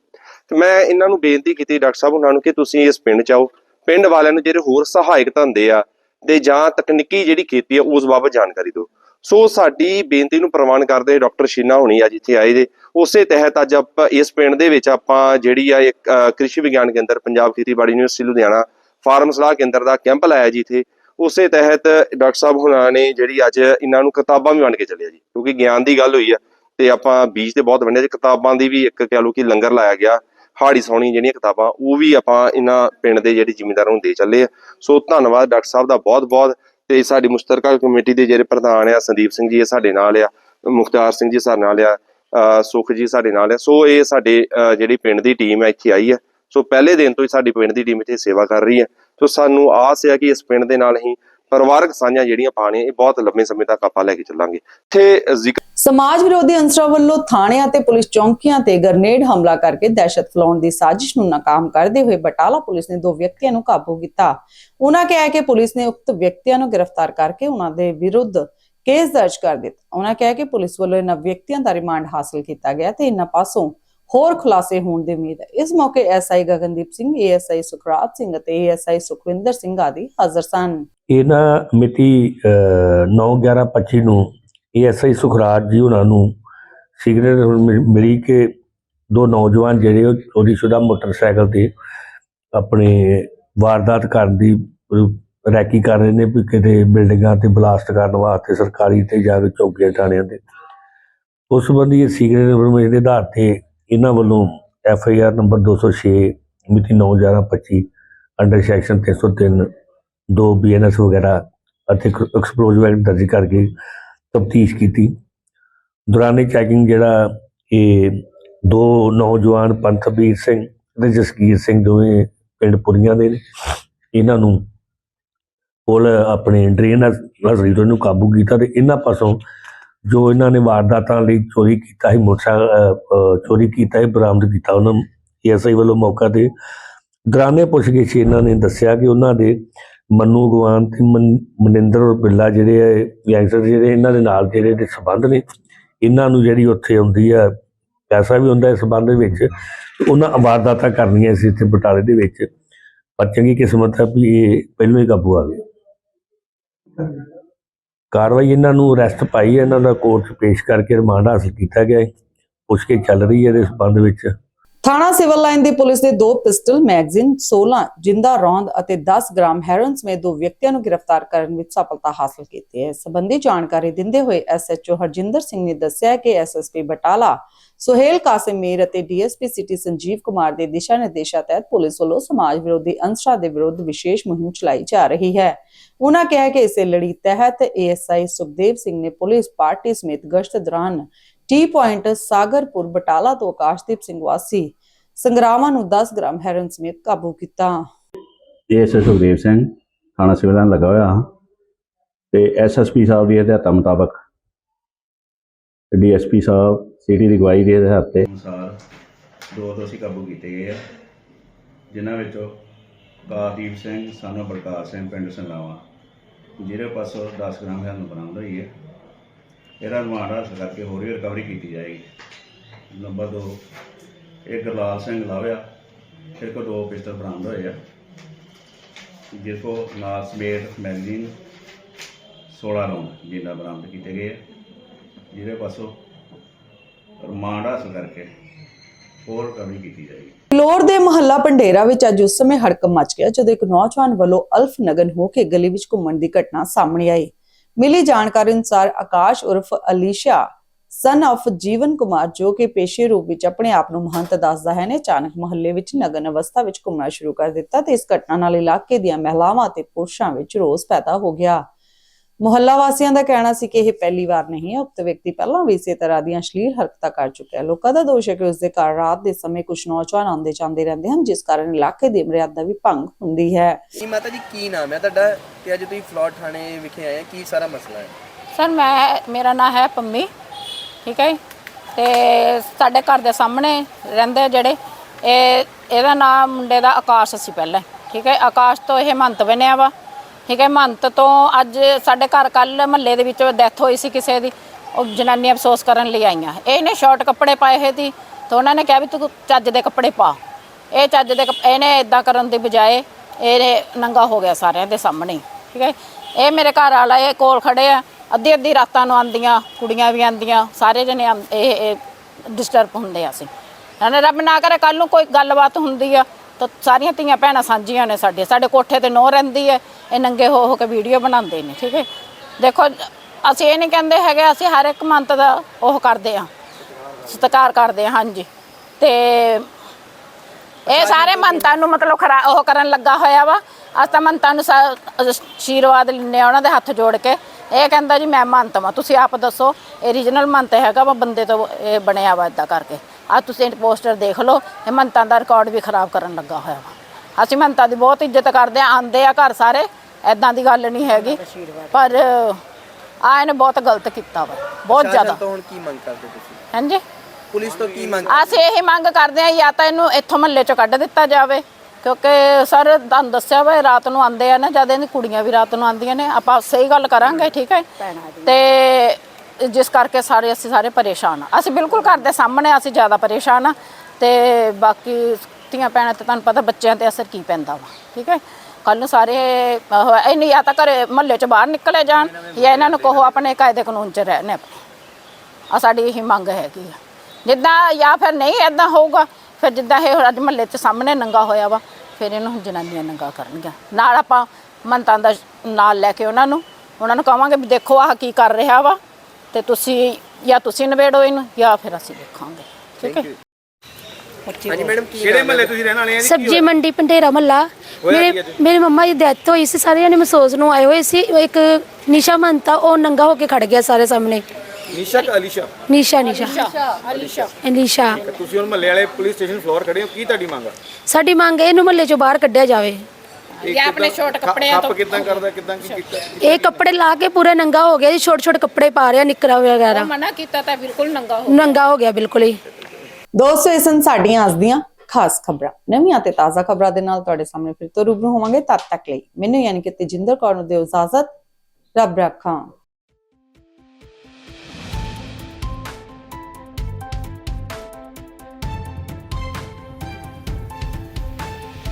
ਤੇ ਮੈਂ ਇਹਨਾਂ ਨੂੰ ਬੇਨਤੀ ਕੀਤੀ ਡਾਕਟਰ ਸਾਹਿਬ ਉਹਨਾਂ ਨੂੰ ਕਿ ਤੁਸੀਂ ਇਸ ਪਿੰਡ ਚ ਆਓ। ਪਿੰਡ ਵਾਲਿਆਂ ਨੂੰ ਜਿਹੜੇ ਹੋਰ ਸਹਾਇਕ ਧੰਦੇ ਆ ਤੇ ਜਾਂ ਤਕਨੀਕੀ ਜਿਹੜੀ ਖੇਤੀ ਆ, ਉਸ ਬਾਬਤ ਜਾਣਕਾਰੀ ਦਿਓ। ਸੋ ਸਾਡੀ ਬੇਨਤੀ ਨੂੰ ਪ੍ਰਵਾਨ ਕਰਦੇ ਡਾਕਟਰ ਸ਼ੀਨਾ ਹੋਣੀ ਅੱਜ ਇੱਥੇ ਆਏ ਜੇ। ਉਸੇ ਤਹਿਤ ਅੱਜ ਆਪਾਂ, ਇਸ ਪਿੰਡ ਦੇ ਵਿੱਚ ਆਪਾਂ ਜਿਹੜੀ ਆ ਇੱਕ ਕ੍ਰਿਸ਼ੀ ਵਿਗਿਆਨ ਕੇਂਦਰ, ਪੰਜਾਬ ਖੇਤੀਬਾੜੀ ਯੂਨੀਵਰਸਿਟੀ, ਲੁਧਿਆਣਾ ਫਾਰਮ ਸਲਾਹ ਕੇਂਦਰ ਦਾ ਕੈਂਪ ਲਾਇਆ ਜੀ ਇੱਥੇ। ਉਸੇ ਤਹਿਤ ਡਾਕਟਰ ਸਾਹਿਬ ਹੁਣਾਂ ਨੇ ਜਿਹੜੀ ਅੱਜ ਇਹਨਾਂ ਨੂੰ ਕਿਤਾਬਾਂ ਵੀ ਵੰਡ ਕੇ ਚੱਲਿਆ ਜੀ, ਕਿਉਂਕਿ ਗਿਆਨ ਦੀ ਗੱਲ ਹੋਈ ਆ ਤੇ ਆਪਾਂ ਬੀਜ ਤੇ ਬਹੁਤ ਵੰਡਿਆ ਜੀ। ਕਿਤਾਬਾਂ ਦੀ ਵੀ ਇੱਕ ਕਹਿ ਲਓ ਕਿ ਲੰਗਰ ਲਾਇਆ ਗਿਆ ਹਾੜੀ ਸੌਣੀ ਜਿਹੜੀਆਂ ਕਿਤਾਬਾਂ, ਉਹ ਵੀ ਆਪਾਂ ਇਹਨਾਂ ਪਿੰਡ ਦੇ ਜਿਹੜੇ ਜ਼ਿਮੀਂਦਾਰਾਂ ਨੂੰ ਦੇ ਚੱਲੇ ਆ। ਸੋ ਧੰਨਵਾਦ ਡਾਕਟਰ ਸਾਹਿਬ ਦਾ ਬਹੁਤ ਬਹੁਤ ਤੇ ਸਾਡੀ ਮੁਸ਼ਤਰਕਾ ਕਮੇਟੀ ਦੇ ਜਿਹੜੇ ਪ੍ਰਧਾਨ ਆ, ਸੰਦੀਪ ਸਿੰਘ ਜੀ ਇਹ ਸਾਡੇ ਨਾਲ ਆ, ਮੁਖਤਾਰ ਸਿੰਘ ਜੀ ਸਾਡੇ ਨਾਲ ਆ ਸੁਖ ਜੀ ਸਾਡੇ ਨਾਲ ਆ। ਸੋ ਇਹ ਸਾਡੇ ਅਹ ਜਿਹੜੀ ਪਿੰਡ ਦੀ ਟੀਮ ਹੈ ਇੱਥੇ ਆਈ ਹੈ ਸੋ ਪਹਿਲੇ ਦਿਨ ਤੋਂ ਹੀ ਸਾਡੀ ਪਿੰਡ ਦੀ ਟੀਮ ਇੱਥੇ ਸੇਵਾ ਕਰ ਰਹੀ ਹੈ ਸੋ ਸਾਨੂੰ ਆਸ ਹੈ ਕਿ ਇਸ ਪਿੰਡ ਦੇ ਨਾਲ ਹੀ ਪਰਿਵਾਰਕ ਸਾਂਝਾਂ ਜਿਹੜੀਆਂ ਪਾਣੀਆਂ ਇਹ ਬਹੁਤ ਲੰਮੇ ਸਮੇਂ ਤੱਕ ਆਪਾਂ ਲੈ ਕੇ ਚੱਲਾਂਗੇ। ਇੱਥੇ ਜ਼ਿਕਰ ਸਮਾਜ ਵਿਰੋਧੀ ਅੰਸਰਾਂ ਵੱਲੋਂ ਥਾਣਿਆਂ ਤੇ ਪੁਲਿਸ ਚੌਂਕੀਆਂ ਤੇ ਗ੍ਰਨੇਡ ਹਮਲਾ ਕਰਕੇ ਦਹਿਸ਼ਤ ਫੈਲਾਉਣ ਦੀ ਸਾਜ਼ਿਸ਼ ਨੂੰ ਨਾਕਾਮ ਕਰਦੇ ਹੋਏ ਬਟਾਲਾ ਪੁਲਿਸ ਨੇ ਦੋ ਵਿਅਕਤੀਆਂ ਨੂੰ ਕਾਬੂ ਕੀਤਾ। ਉਹਨਾਂ ਕਿਹਾ ਕਿ ਪੁਲਿਸ ਨੇ ਉਕਤ ਵਿਅਕਤੀਆਂ ਨੂੰ ਗ੍ਰਿਫਤਾਰ ਕਰਕੇ ਉਹਨਾਂ ਦੇ ਵਿਰੁੱਧ ਕੇਸ ਦਰਜ ਕਰ ਦਿੱਤਾ। ਉਹਨਾਂ ਕਿਹਾ ਕਿ ਪੁਲਿਸ ਵੱਲੋਂ ਇਹਨਾਂ ਵਿਅਕਤੀਆਂ ਦਾ ਰਿਮਾਂਡ ਹਾਸਲ ਕੀਤਾ ਗਿਆ ਤੇ ਇਹਨਾਂ ਪਾਸੋਂ ਹੋਰ ਖੁਲਾਸੇ ਹੋਣ ਦੀ ਉਮੀਦ ਹੈ। ਇਸ ਮੌਕੇ ਐਸਆਈ ਗਗਨਦੀਪ ਸਿੰਘ ਏਐਸਆਈ ਸੁਖਰਾਜ ਸਿੰਘ ਅਤੇ ਏਐਸਆਈ ਸੁਖਵਿੰਦਰ ਸਿੰਘ ਆਦਿ ਹਾਜ਼ਰ ਸਨ। ਇਹ ਮਿਤੀ 9/11/25 ਨੂੰ ਏਐਸਆਈ ਸੁਖਰਾਜ ਜੀ ਉਹਨਾਂ ਨੂੰ ਸਿਗਰਟ ਮਿਲੀ ਕਿ ਦੋ ਨੌਜਵਾਨ ਜਿਹੜੇ ਉਹ ਚੋਰੀशुदा ਮੋਟਰਸਾਈਕਲ ਤੇ ਆਪਣੇ ਵਾਰਦਾਤ ਕਰਨ ਦੀ ਰੈਕੀ ਕਰ ਰਹੇ ਨੇ ਵੀ ਕਿਤੇ ਬਿਲਡਿੰਗਾਂ ਤੇ ਬਲਾਸਟ ਕਰਨ ਵਾਸਤੇ ਸਰਕਾਰੀ ਤੇ ਜਾ ਚੌਕੀਆਂ ਥਾਣਿਆਂ ਤੇ। ਉਸ ਸੰਬੰਧੀ ਇਹ ਇਨਫੋਰਮੇਸ਼ਨ ਦੇ ਆਧਾਰ ਤੇ ਇਹਨਾਂ ਵੱਲੋਂ ਐਫ ਆਈ ਆਰ ਨੰਬਰ 206 ਮਿਤੀ 9/11/25 ਅੰਡਰ ਸੈਕਸ਼ਨ 303 ਦੋ ਬੀਐਨਐਸ ਵਗੈਰਾ ਅਤੇ ਐਕਸਪਲੋਸਿਵ ਐਕਟ ਦਰਜ ਕਰਕੇ ਤਫਤੀਸ਼ ਕੀਤੀ। ਦੌਰਾਨੇ ਚੈਕਿੰਗ ਜਿਹੜਾ ਇਹ ਦੋ ਨੌਜਵਾਨ ਪੰਥਬੀਰ ਸਿੰਘ ਤੇ ਜਸਕੀਰ ਸਿੰਘ ਦੋਵੇਂ ਪਿੰਡ ਪੁਰੀਆਂ ਦੇ ਨੇ। ਇਹਨਾਂ ਨੂੰ ਕੋਲ ਆਪਣੇ ਡਰੇਨ ਨਜ਼ਰੀ ਤੋਂ ਇਹਨੂੰ ਕਾਬੂ ਕੀਤਾ ਤੇ ਇਹਨਾਂ ਪਾਸੋਂ ਜੋ ਇਹਨਾਂ ਨੇ ਵਾਰਦਾਤਾਂ ਲਈ ਚੋਰੀ ਕੀਤਾ ਸੀ, ਮੋਟਰਸਾਈਕਲ ਚੋਰੀ ਕੀਤਾ ਹੈ ਬਰਾਮਦ ਕੀਤਾ। ਉਹਨਾਂ ਏਐਸਆਈ ਵੱਲੋਂ ਮੌਕਾ ਤੇ ਦੌਰਾਨੇ ਪੁੱਛਗਿੱਛ ਇਹਨਾਂ ਨੇ ਦੱਸਿਆ ਕਿ ਉਹਨਾਂ ਦੇ ਮੰਨੂ ਅਗਵਾਨ ਤੇ ਮਨਿੰਦਰ ਔਰ ਬਿੱਲਾ ਜਿਹੜੇ ਹੈ ਯੰਗਸਟਰ ਜਿਹੜੇ ਇਹਨਾਂ ਦੇ ਨਾਲ ਜਿਹੜੇ ਦੇ ਸਬੰਧ ਨੇ, ਇਹਨਾਂ ਨੂੰ ਜਿਹੜੀ ਉੱਥੇ ਆਉਂਦੀ ਆ, ਪੈਸਾ ਵੀ ਹੁੰਦਾ ਇਸ ਸੰਬੰਧ ਵਿੱਚ, ਉਹਨਾਂ ਵਾਰਦਾਤਾਂ ਕਰਨੀਆਂ ਸੀ ਇੱਥੇ ਬਟਾਲੇ ਦੇ ਵਿੱਚ। ਪਰ ਚੰਗੀ ਕਿਸਮਤ ਹੈ ਵੀ ਇਹ ਪਹਿਲਾਂ ਹੀ ਕਾਬੂ ਆ ਗਏ ਕਾਰਵਾਈ ਇਹਨਾਂ ਨੂੰ ਅਰੈਸਟ ਪਾਈ ਹੈ। ਇਹਨਾਂ ਦਾ ਕੋਰਟ 'ਚ ਪੇਸ਼ ਕਰਕੇ ਰਿਮਾਂਡ ਹਾਸਲ ਕੀਤਾ ਗਿਆ ਹੈ। ਕੇ ਚੱਲ ਰਹੀ ਹੈ ਇਹਦੇ ਸੰਬੰਧ ਵਿੱਚ। ਥਾਣਾ ਸਿਵਲ ਲਾਈਨ ਦੀ ਪੁਲਿਸ ਨੇ ਦੋ ਪਿਸਟਲ ਮੈਗਜ਼ੀਨ 16 ਜਿੰਦਾ ਰੌਂਦ ਅਤੇ 10 ਗ੍ਰਾਮ ਹੈਰੋਇਨ ਸਮੇਤ ਦੋ ਵਿਅਕਤੀਆਂ ਨੂੰ ਗ੍ਰਿਫਤਾਰ ਕਰਨ ਵਿੱਚ ਸਫਲਤਾ ਹਾਸਲ ਕੀਤੀ ਹੈ। ਸੰਬੰਧੀ ਜਾਣਕਾਰੀ ਦਿੰਦੇ ਹੋਏ ਐਸਐਚਓ ਹਰਜਿੰਦਰ ਸਿੰਘ ਨੇ ਦੱਸਿਆ ਕਿ ਐਸਐਸਪੀ ਬਟਾਲਾ, ਸੁਹੇਲ ਕਾਸਿਮ ਮੀਰ ਅਤੇ ਡੀਐਸਪੀ ਸਿਟੀ ਸੰਜੀਵ ਕੁਮਾਰ ਦੇ ਦਿਸ਼ਾ ਨਿਰਦੇਸ਼ਾਂ ਤਹਿਤ ਪੁਲਿਸ ਵੱਲੋਂ ਸਮਾਜ ਵਿਰੋਧੀ ਅੰਸਰਾਂ ਦੇ ਵਿਰੁੱਧ ਵਿਸ਼ੇਸ਼ ਮੁਹਿੰਮ ਚਲਾਈ ਜਾ ਰਹੀ ਹੈ। ਉਹਨਾਂ ਕਿਹਾ ਕਿ ਇਸੇ ਲੜੀ ਤਹਿਤ ਏਐਸਆਈ ਸੁਖਦੇਵ ਸਿੰਘ ਨੇ ਪੁਲਿਸ ਪਾਰਟੀ ਸਮੇਤ ਗਸ਼ਤ ਦੌਰਾਨ ਟੀ ਪੁਆਇੰਟ ਸਾਗਰਪੁਰ ਬਟਾਲਾ ਤੋਂ ਆਕਾਸ਼ਦੀਪ ਸਿੰਘ ਵਾਸੀ ਸੰਗਰਾਵਾਂ ਨੂੰ 10 ਗ੍ਰਾਮ ਹੈਰੋਇਨ ਸਮੇਤ ਕਾਬੂ ਕੀਤਾ। ਇਹ ਐਸ ਸੁਖਦੇਵ ਸਿੰਘ ਥਾਣਾ ਸਿਵਲ ਲਾਈਨ ਲੱਗਾ ਹੋਇਆ ਹਾਂ ਤੇ ਐਸਐਸਪੀ ਸਾਹਿਬ ਦੀ ਹਦਾਇਤਾਂ ਮੁਤਾਬਕ ਡੀਐਸਪੀ ਸਾਹਿਬ ਸਿਟੀ ਦੀ ਅਗਵਾਈ ਦੇ ਆਧਾਰ ਤੇ ਅਨੁਸਾਰ ਦੋ ਦੋਸ਼ੀ ਕਾਬੂ ਕੀਤੇ ਗਏ ਆ ਜਿਨ੍ਹਾਂ ਵਿੱਚੋਂ ਕਾਦੀਪ ਸਿੰਘ ਸਾਨੂੰ ਬਲਕਾਰ ਸਿੰਘ ਪਿੰਡ ਸੰਲਾਵਾ ਜਿਹਦੇ ਪਾਸੋਂ 10 ਗ੍ਰਾਮ ਹੈਰਨ ਬਰਾਮਦ ਹੋਈ ਹੈ। ਇਹਦਾ ਰਿਮਾਂਡ ਹਾਸਲ ਕਰਕੇ ਹੋਰ ਵੀ ਰਿਕਵਰੀ ਕੀਤੀ ਜਾਏਗੀ। ਨੰਬਰ 2 ਇਹ ਗੁਰਲਾਲ ਸਿੰਘ ਲਾਵਿਆ। ਇਹਦੇ ਕੋਲ ਦੋ ਪਿਸਟਲ ਬਰਾਮਦ ਹੋਏ ਆ। ਜਿਸ ਕੋ ਨਾਲ ਸਮੇਤ ਮੈਗਜ਼ੀਨ 16 ਰਾਉਂਡ ਜਿੰਦਾ ਬਰਾਮਦ ਕੀਤੇ ਗਏ ਜਿਹਦੇ ਪਾਸੋਂ ਰਿਮਾਂਡ ਹਾਸਲ ਕਰਕੇ ਹੋਰ ਰਿਕਵਰੀ ਕੀਤੀ ਜਾਏਗੀ। ਫਲੋਰ ਦੇ ਮੁਹੱਲਾ ਪੰਡੇਰਾ ਵਿੱਚ ਅੱਜ ਉਸ ਸਮੇਂ ਹੜਕਮ ਮਚ ਗਿਆ, ਜਦੋਂ ਇੱਕ ਨੌਜਵਾਨ ਵੱਲੋਂ ਅਲਫ ਨਗਨ ਹੋ ਕੇ ਗਲੀ ਵਿੱਚ ਘੁੰਮਣ ਦੀ ਘਟਨਾ ਸਾਹਮਣੇ ਆਈ। ਮਿਲੀ ਜਾਣਕਾਰੀ ਅਨੁਸਾਰ ਆਕਾਸ਼ ਉਰਫ ਅਲੀਸ਼ਾ ਸਨ of ਜੀਵਨ ਕੁਮਾਰ ਜੋ ਕਿ ਪੇਸ਼ੇ ਰੂਪ ਵਿੱਚ ਆਪਣੇ ਆਪ ਨੂੰ ਮਹੰਤ ਦੱਸਦਾ ਹੈ ਨੇ ਅਚਾਨਕ ਮੁਹੱਲੇ ਵਿੱਚ ਨਗਨ ਅਵਸਥਾ ਵਿੱਚ ਘੁੰਮਣਾ ਸ਼ੁਰੂ ਕਰ ਦਿੱਤਾ ਤੇ ਇਸ ਘਟਨਾ ਨਾਲ ਇਲਾਕੇ ਦੀਆਂ ਮਹਿਲਾਵਾਂ ਤੇ ਪੁਰਸ਼ਾਂ ਵਿੱਚ ਰੋਸ ਪੈਦਾ ਹੋ ਗਿਆ। ਮੁਹੱਲਾ ਵਾਸੀਆਂ ਦਾ ਕਹਿਣਾ ਸੀ ਕਿ ਇਹ ਪਹਿਲੀ ਵਾਰ ਨਹੀਂ ਹੈ। ਉਕਤ ਵਿਅਕਤੀ ਪਹਿਲਾਂ ਵੀ ਇਸੇ ਤਰ੍ਹਾਂ ਦੀਆਂ ਅਸ਼ਲੀਲ ਹਰਕਤਾਂ ਕਰ ਚੁੱਕਿਆ ਹੈ। ਲੋਕਾਂ ਦਾ ਦੋਸ਼ ਹੈ ਕਿ ਉਸ ਦੇ ਘਰ ਰਾਤ ਦੇ ਸਮੇਂ ਕੁਝ ਨੌਜਵਾਨ ਆਉਂਦੇ ਜਾਂਦੇ ਰਹਿੰਦੇ ਹਨ ਜਿਸ ਕਾਰਨ ਇਲਾਕੇ ਦੀ ਮਰਿਆਦਾ ਵੀ ਭੰਗ ਹੁੰਦੀ ਹੈ। ਜੀ ਮਾਤਾ ਜੀ ਕੀ ਨਾਮ ਹੈ ਤੁਹਾਡਾ? ਤੇ ਅੱਜ ਤੁਸੀਂ ਫਲੋਰ ਥਾਣੇ ਵਿਖੇ ਆਏ ਆ। ਕੀ ਸਾਰਾ ਮਸਲਾ ਹੈ? ਸਰ ਮੈਂ ਮੇਰਾ ਨਾਮ ਹੈ ਪੰਮੀ। ਠੀਕ ਹੈ ਜੀ। ਤੇ ਸਾਡੇ ਘਰ ਦੇ ਸਾਹਮਣੇ ਰਹਿੰਦੇ ਜਿਹੜੇ, ਇਹ, ਇਹਦਾ ਨਾਮ ਮੁੰਡੇ ਦਾ ਆਕਾਸ਼ ਸੀ ਪਹਿਲਾਂ, ਠੀਕ ਹੈ ਆਕਾਸ਼ ਤੋਂ ਇਹ ਮੰਤ ਬਣਿਆ ਵਾ, ਠੀਕ ਹੈ ਮੰਤ ਤੋਂ ਅੱਜ ਸਾਡੇ ਘਰ ਕੱਲ ਮਹੱਲੇ ਦੇ ਵਿੱਚ ਡੈਥ ਹੋਈ ਸੀ ਕਿਸੇ ਦੀ, ਉਹ ਜਨਾਨੀਆਂ ਅਫਸੋਸ ਕਰਨ ਲਈ ਆਈਆਂ। ਇਹਨੇ ਸ਼ਾਰਟ ਕੱਪੜੇ ਪਾਏ ਹੋਏ ਸੀ, ਤਾਂ ਉਹਨਾਂ ਨੇ ਕਿਹਾ ਵੀ ਤੂੰ ਚੱਜ ਦੇ ਕੱਪੜੇ ਪਾ। ਇਹ ਚੱਜ ਦੇ ਕੱਪ- ਇਹਨੇ ਇਦਾਂ ਕਰਨ ਦੀ ਬਜਾਏ ਇਹ ਨੰਗਾ ਹੋ ਗਿਆ ਸਾਰਿਆਂ ਦੇ ਸਾਹਮਣੇ, ਠੀਕ ਹੈ ਇਹ ਮੇਰੇ ਘਰ ਵਾਲਾ, ਇਹ ਕੋਲ ਖੜੇ ਆ ਅੱਧੀ ਅੱਧੀ ਰਾਤਾਂ ਨੂੰ ਆਂਦੀਆਂ ਕੁੜੀਆਂ ਵੀ ਆਂਦੀਆਂ ਸਾਰੇ ਜਣੇ ਆਂ- ਇਹ ਡਿਸਟਰਬ ਹੁੰਦੇ ਆ ਅਸੀਂ। ਹਨਾ, ਰੱਬ ਨਾ ਕਰੇ ਕੱਲ ਨੂੰ ਕੋਈ ਗੱਲਬਾਤ ਹੁੰਦੀ ਆ, ਤਾਂ ਸਾਰੀਆਂ ਧੀਆਂ ਭੈਣਾਂ ਸਾਂਝੀਆਂ ਨੇ ਸਾਡੇ। ਸਾਡੇ ਕੋਠੇ ਤੇ ਨੋ ਰਹਿੰਦੀ ਹੈ ਇਹ ਨੰਗੇ ਹੋ ਹੋ ਕੇ ਵੀਡੀਓ ਬਣਾਉਂਦੇ ਨੇ, ਠੀਕ ਹੈ? ਦੇਖੋ, ਅਸੀਂ ਇਹ ਨਹੀਂ ਕਹਿੰਦੇ ਹੈਗੇ, ਅਸੀਂ ਹਰ ਇੱਕ ਮੰਤ ਦਾ ਉਹ ਕਰਦੇ ਆ, ਸਤਿਕਾਰ ਕਰਦੇ ਆ, ਹਾਂਜੀ। ਤੇ ਇਹ ਸਾਰੇ ਮੰਤਾਂ ਨੂੰ ਮਤਲਬ ਖਰਾ, ਉਹ ਕਰਨ ਲੱਗਾ ਹੋਇਆ ਵਾ। ਅਸੀਂ ਤਾਂ ਮੰਤਾਂ ਨੂੰ ਸਾ- ਆਸ਼ੀਰਵਾਦ ਹਾਂ ਉਹਨਾਂ ਦੇ ਹੱਥ ਜੋੜ ਕੇ। ਇਹ ਕਹਿੰਦਾ ਜੀ ਮੈਂ ਮੰਤ ਵਾਂ। ਤੁਸੀਂ ਆਪ ਦੱਸੋ ਇਹ ਰੀਜਨਲ ਮੰਤ ਹੈਗਾ ਵਾ ਬੰਦੇ ਤੋਂ ਇਹ ਬਣਿਆ ਵਾ ਇਦਾਂ ਕਰਕੇ। ਆ ਤੁਸੀਂ ਪੋਸਟਰ ਦੇਖ ਲਓ ਇਹ ਮੰਤਾਂ ਦਾ ਰਿਕਾਰਡ ਵੀ ਖਰਾਬ ਕਰਨ ਲੱਗਾ ਹੋਇਆ ਵਾ। ਅਸੀਂ ਮੰਤਾਂ ਦੀ ਬਹੁਤ ਇੱਜ਼ਤ ਕਰਦੇ ਆ ਆਂਦੇ ਆ ਘਰ ਸਾਰੇ ਐਦਾਂ ਦੀ ਗੱਲ ਨਹੀਂ ਹੈਗੀ। ਪਰ ਆ ਇਹਨੇ ਬਹੁਤ ਗਲਤ ਕੀਤਾ ਵਾ ਬਹੁਤ ਜ਼ਿਆਦਾ। ਤੋਂ ਕੀ ਮੰਗ ਕਰਦੇ ਤੁਸੀਂ? ਹਾਂਜੀ? ਪੁਲਿਸ ਤੋਂ ਕੀ ਮੰਗ ਅਸੀਂ ਇਹ ਮੰਗ ਕਰਦੇ ਆ ਜਾਂ ਤਾਂ ਇਹਨੂੰ ਇੱਥੋਂ ਮਹੱਲੇ ਚੋਂ ਕੱਢ ਦਿੱਤਾ ਜਾਵੇ। ਕਿਉਂਕਿ ਸਰ ਤੁਹਾਨੂੰ ਦੱਸਿਆ ਵਾ ਇਹ ਰਾਤ ਨੂੰ ਆਉਂਦੇ ਆ ਨਾ ਜਦ ਇਹਦੀ ਕੁੜੀਆਂ ਵੀ ਰਾਤ ਨੂੰ ਆਉਂਦੀਆਂ ਨੇ ਆਪਾਂ ਸਹੀ ਗੱਲ ਕਰਾਂਗੇ ਠੀਕ ਹੈ? ਤੇ ਜਿਸ ਕਰਕੇ ਸਾਰੇ ਅਸੀਂ ਸਾਰੇ ਪਰੇਸ਼ਾਨ ਆ ਅਸੀਂ ਬਿਲਕੁਲ ਘਰ ਦੇ ਸਾਹਮਣੇ ਅਸੀਂ ਜ਼ਿਆਦਾ ਪਰੇਸ਼ਾਨ ਆ ਤੇ ਬਾਕੀ ਧੀਆਂ ਭੈਣਾਂ ਤੇ ਤੁਹਾਨੂੰ ਪਤਾ ਬੱਚਿਆਂ ਤੇ ਅਸਰ ਕੀ ਪੈਂਦਾ ਵਾ ਠੀਕ ਹੈ? ਕੱਲ ਨੂੰ ਸਾਰੇ ਉਹ ਇਹ ਨਹੀਂ ਜਾਂ ਤਾਂ ਘਰੇ ਮਹੱਲੇ ਚ ਬਾਹਰ ਨਿਕਲੇ ਜਾਣ ਜਾਂ ਇਹਨਾਂ ਨੂੰ ਕਹੋ ਆਪਣੇ ਕਾਇਦੇ ਕਾਨੂੰਨ ਚ ਰਹਿਣੇ ਆ ਸਾਡੀ ਇਹੀ ਮੰਗ ਹੈਗੀ ਆ। ਜਿੱਦਾਂ ਜਾਂ ਫਿਰ ਨਹੀਂ ਐਦਾਂ ਹੋਊਗਾ ਫਿਰ ਜਿੱਦਾਂ ਇਹ ਅੱਜ ਮਹੱਲੇ 'ਚ ਸਾਹਮਣੇ ਨੰਗਾ ਹੋਇਆ ਵਾ ਫਿਰ ਇਹਨੂੰ ਜਨਾਨੀਆਂ ਨੰਗਾ ਕਰਨਗੀਆਂ। ਨਾਲ ਆਪਾਂ ਮੰਤਾਂ ਦਾ ਨਾਲ ਲੈ ਕੇ ਉਹਨਾਂ ਨੂੰ ਉਹਨਾਂ ਨੂੰ ਕਹਾਂਗੇ ਵੀ ਦੇਖੋ ਆਹ ਕੀ ਕਰ ਰਿਹਾ ਵਾ ਤੇ ਤੁਸੀਂ ਜਾਂ ਤੁਸੀਂ ਨਵੇੜੋ ਇਹਨੂੰ ਜਾਂ ਫਿਰ ਅਸੀਂ ਦੇਖਾਂਗੇ। ਠੀਕ ਹੈ? ਹਾਂਜੀ ਮੈਡਮ ਕੀ ਕਿਹੜੇ? ਮਹੱਲੇ ਤੁਸੀਂ ਰਹਿਣ ਵਾਲੇ ਆ ਜੀ? ਸਬਜੀ ਮੰਡੀ ਪੰਡੇਰਾ ਮੱਲਾ ਮੇਰੇ ਮੇਰੇ ਮੰਮਾ ਦੀ ਡੈਥ ਹੋਈ ਸੀ ਸਾਰੇ ਜਣੇ ਮਸੋਜ਼ ਨੂੰ ਆਏ ਹੋਏ ਸੀ ਇੱਕ ਨਿਸ਼ਾ ਮੰਤਾ ਉਹ ਨੰਗਾ ਹੋ ਕੇ ਖੜ ਗਿਆ ਸਾਰੇ ਸਾਹਮਣੇ। ਨਿਸ਼ਾ ਕਿ ਅਲੀਸ਼ਾ? ਨਿਸ਼ਾ ਨਿਸ਼ਾ ਅਲੀਸ਼ਾ ਨਿਸ਼ਾ ਤੁਸੀਂ ਹੁਣ ਮਹੱਲੇ ਵਾਲੇ ਪੁਲਿਸ ਸਟੇਸ਼ਨ ਫਲੋਰ ਖੜੇ ਹੋ ਕੀ ਤੁਹਾਡੀ ਮੰਗ ਆ? ਸਾਡੀ ਮੰਗ ਹੈ ਇਹਨੂੰ ਮਹੱਲੇ ਚੋਂ ਬਾਹਰ ਕੱਢਿਆ ਜਾਵੇ। ਜਾਂ ਆਪਣੇ ਸ਼ਾਰਟ ਕੱਪੜਿਆਂ ਤੋਂ ਕਿਦਾਂ ਕਰਦਾ ਕਿਦਾਂ ਕੀ ਕੀਤਾ? ਇਹ ਕੱਪੜੇ ਲਾ ਕੇ ਪੂਰਾ ਨੰਗਾ ਹੋ ਗਿਆ ਜੀ ਛੋਟੇ ਛੋਟੇ ਕੱਪੜੇ ਪਾ ਰਿਹਾ ਨਿੱਕਰਾਂ ਵਗੈਰਾ। ਮਨਾ ਕੀਤਾ ਤਾਂ ਬਿਲਕੁਲ ਨੰਗਾ ਹੋ ਨੰਗਾ ਹੋ ਗਿਆ ਬਿਲਕੁਲ ਹੀ। ਦੋਸਤੋ ਇਹ ਸਨ ਸਾਡੀਆਂ ਅੱਜ ਦੀਆਂ ਖਾਸ ਖਬਰਾਂ। ਨਵੀਆਂ ਤੇ ਤਾਜ਼ਾ ਖਬਰਾਂ ਦੇ ਨਾਲ ਤੁਹਾਡੇ ਸਾਹਮਣੇ ਫਿਰ ਤੋਂ ਰੂਬਰੂ ਹੋਵਾਂਗੇ ਤਦ ਤੱਕ ਲਈ। ਮੈਨੂੰ ਯਾਨੀ ਕਿ ਤੇਜਿੰਦਰ ਕੌਰ ਨੂੰ ਦਿਓ ਇਜਾਜ਼ਤ। ਰੱਬ ਰੱਖਾਂ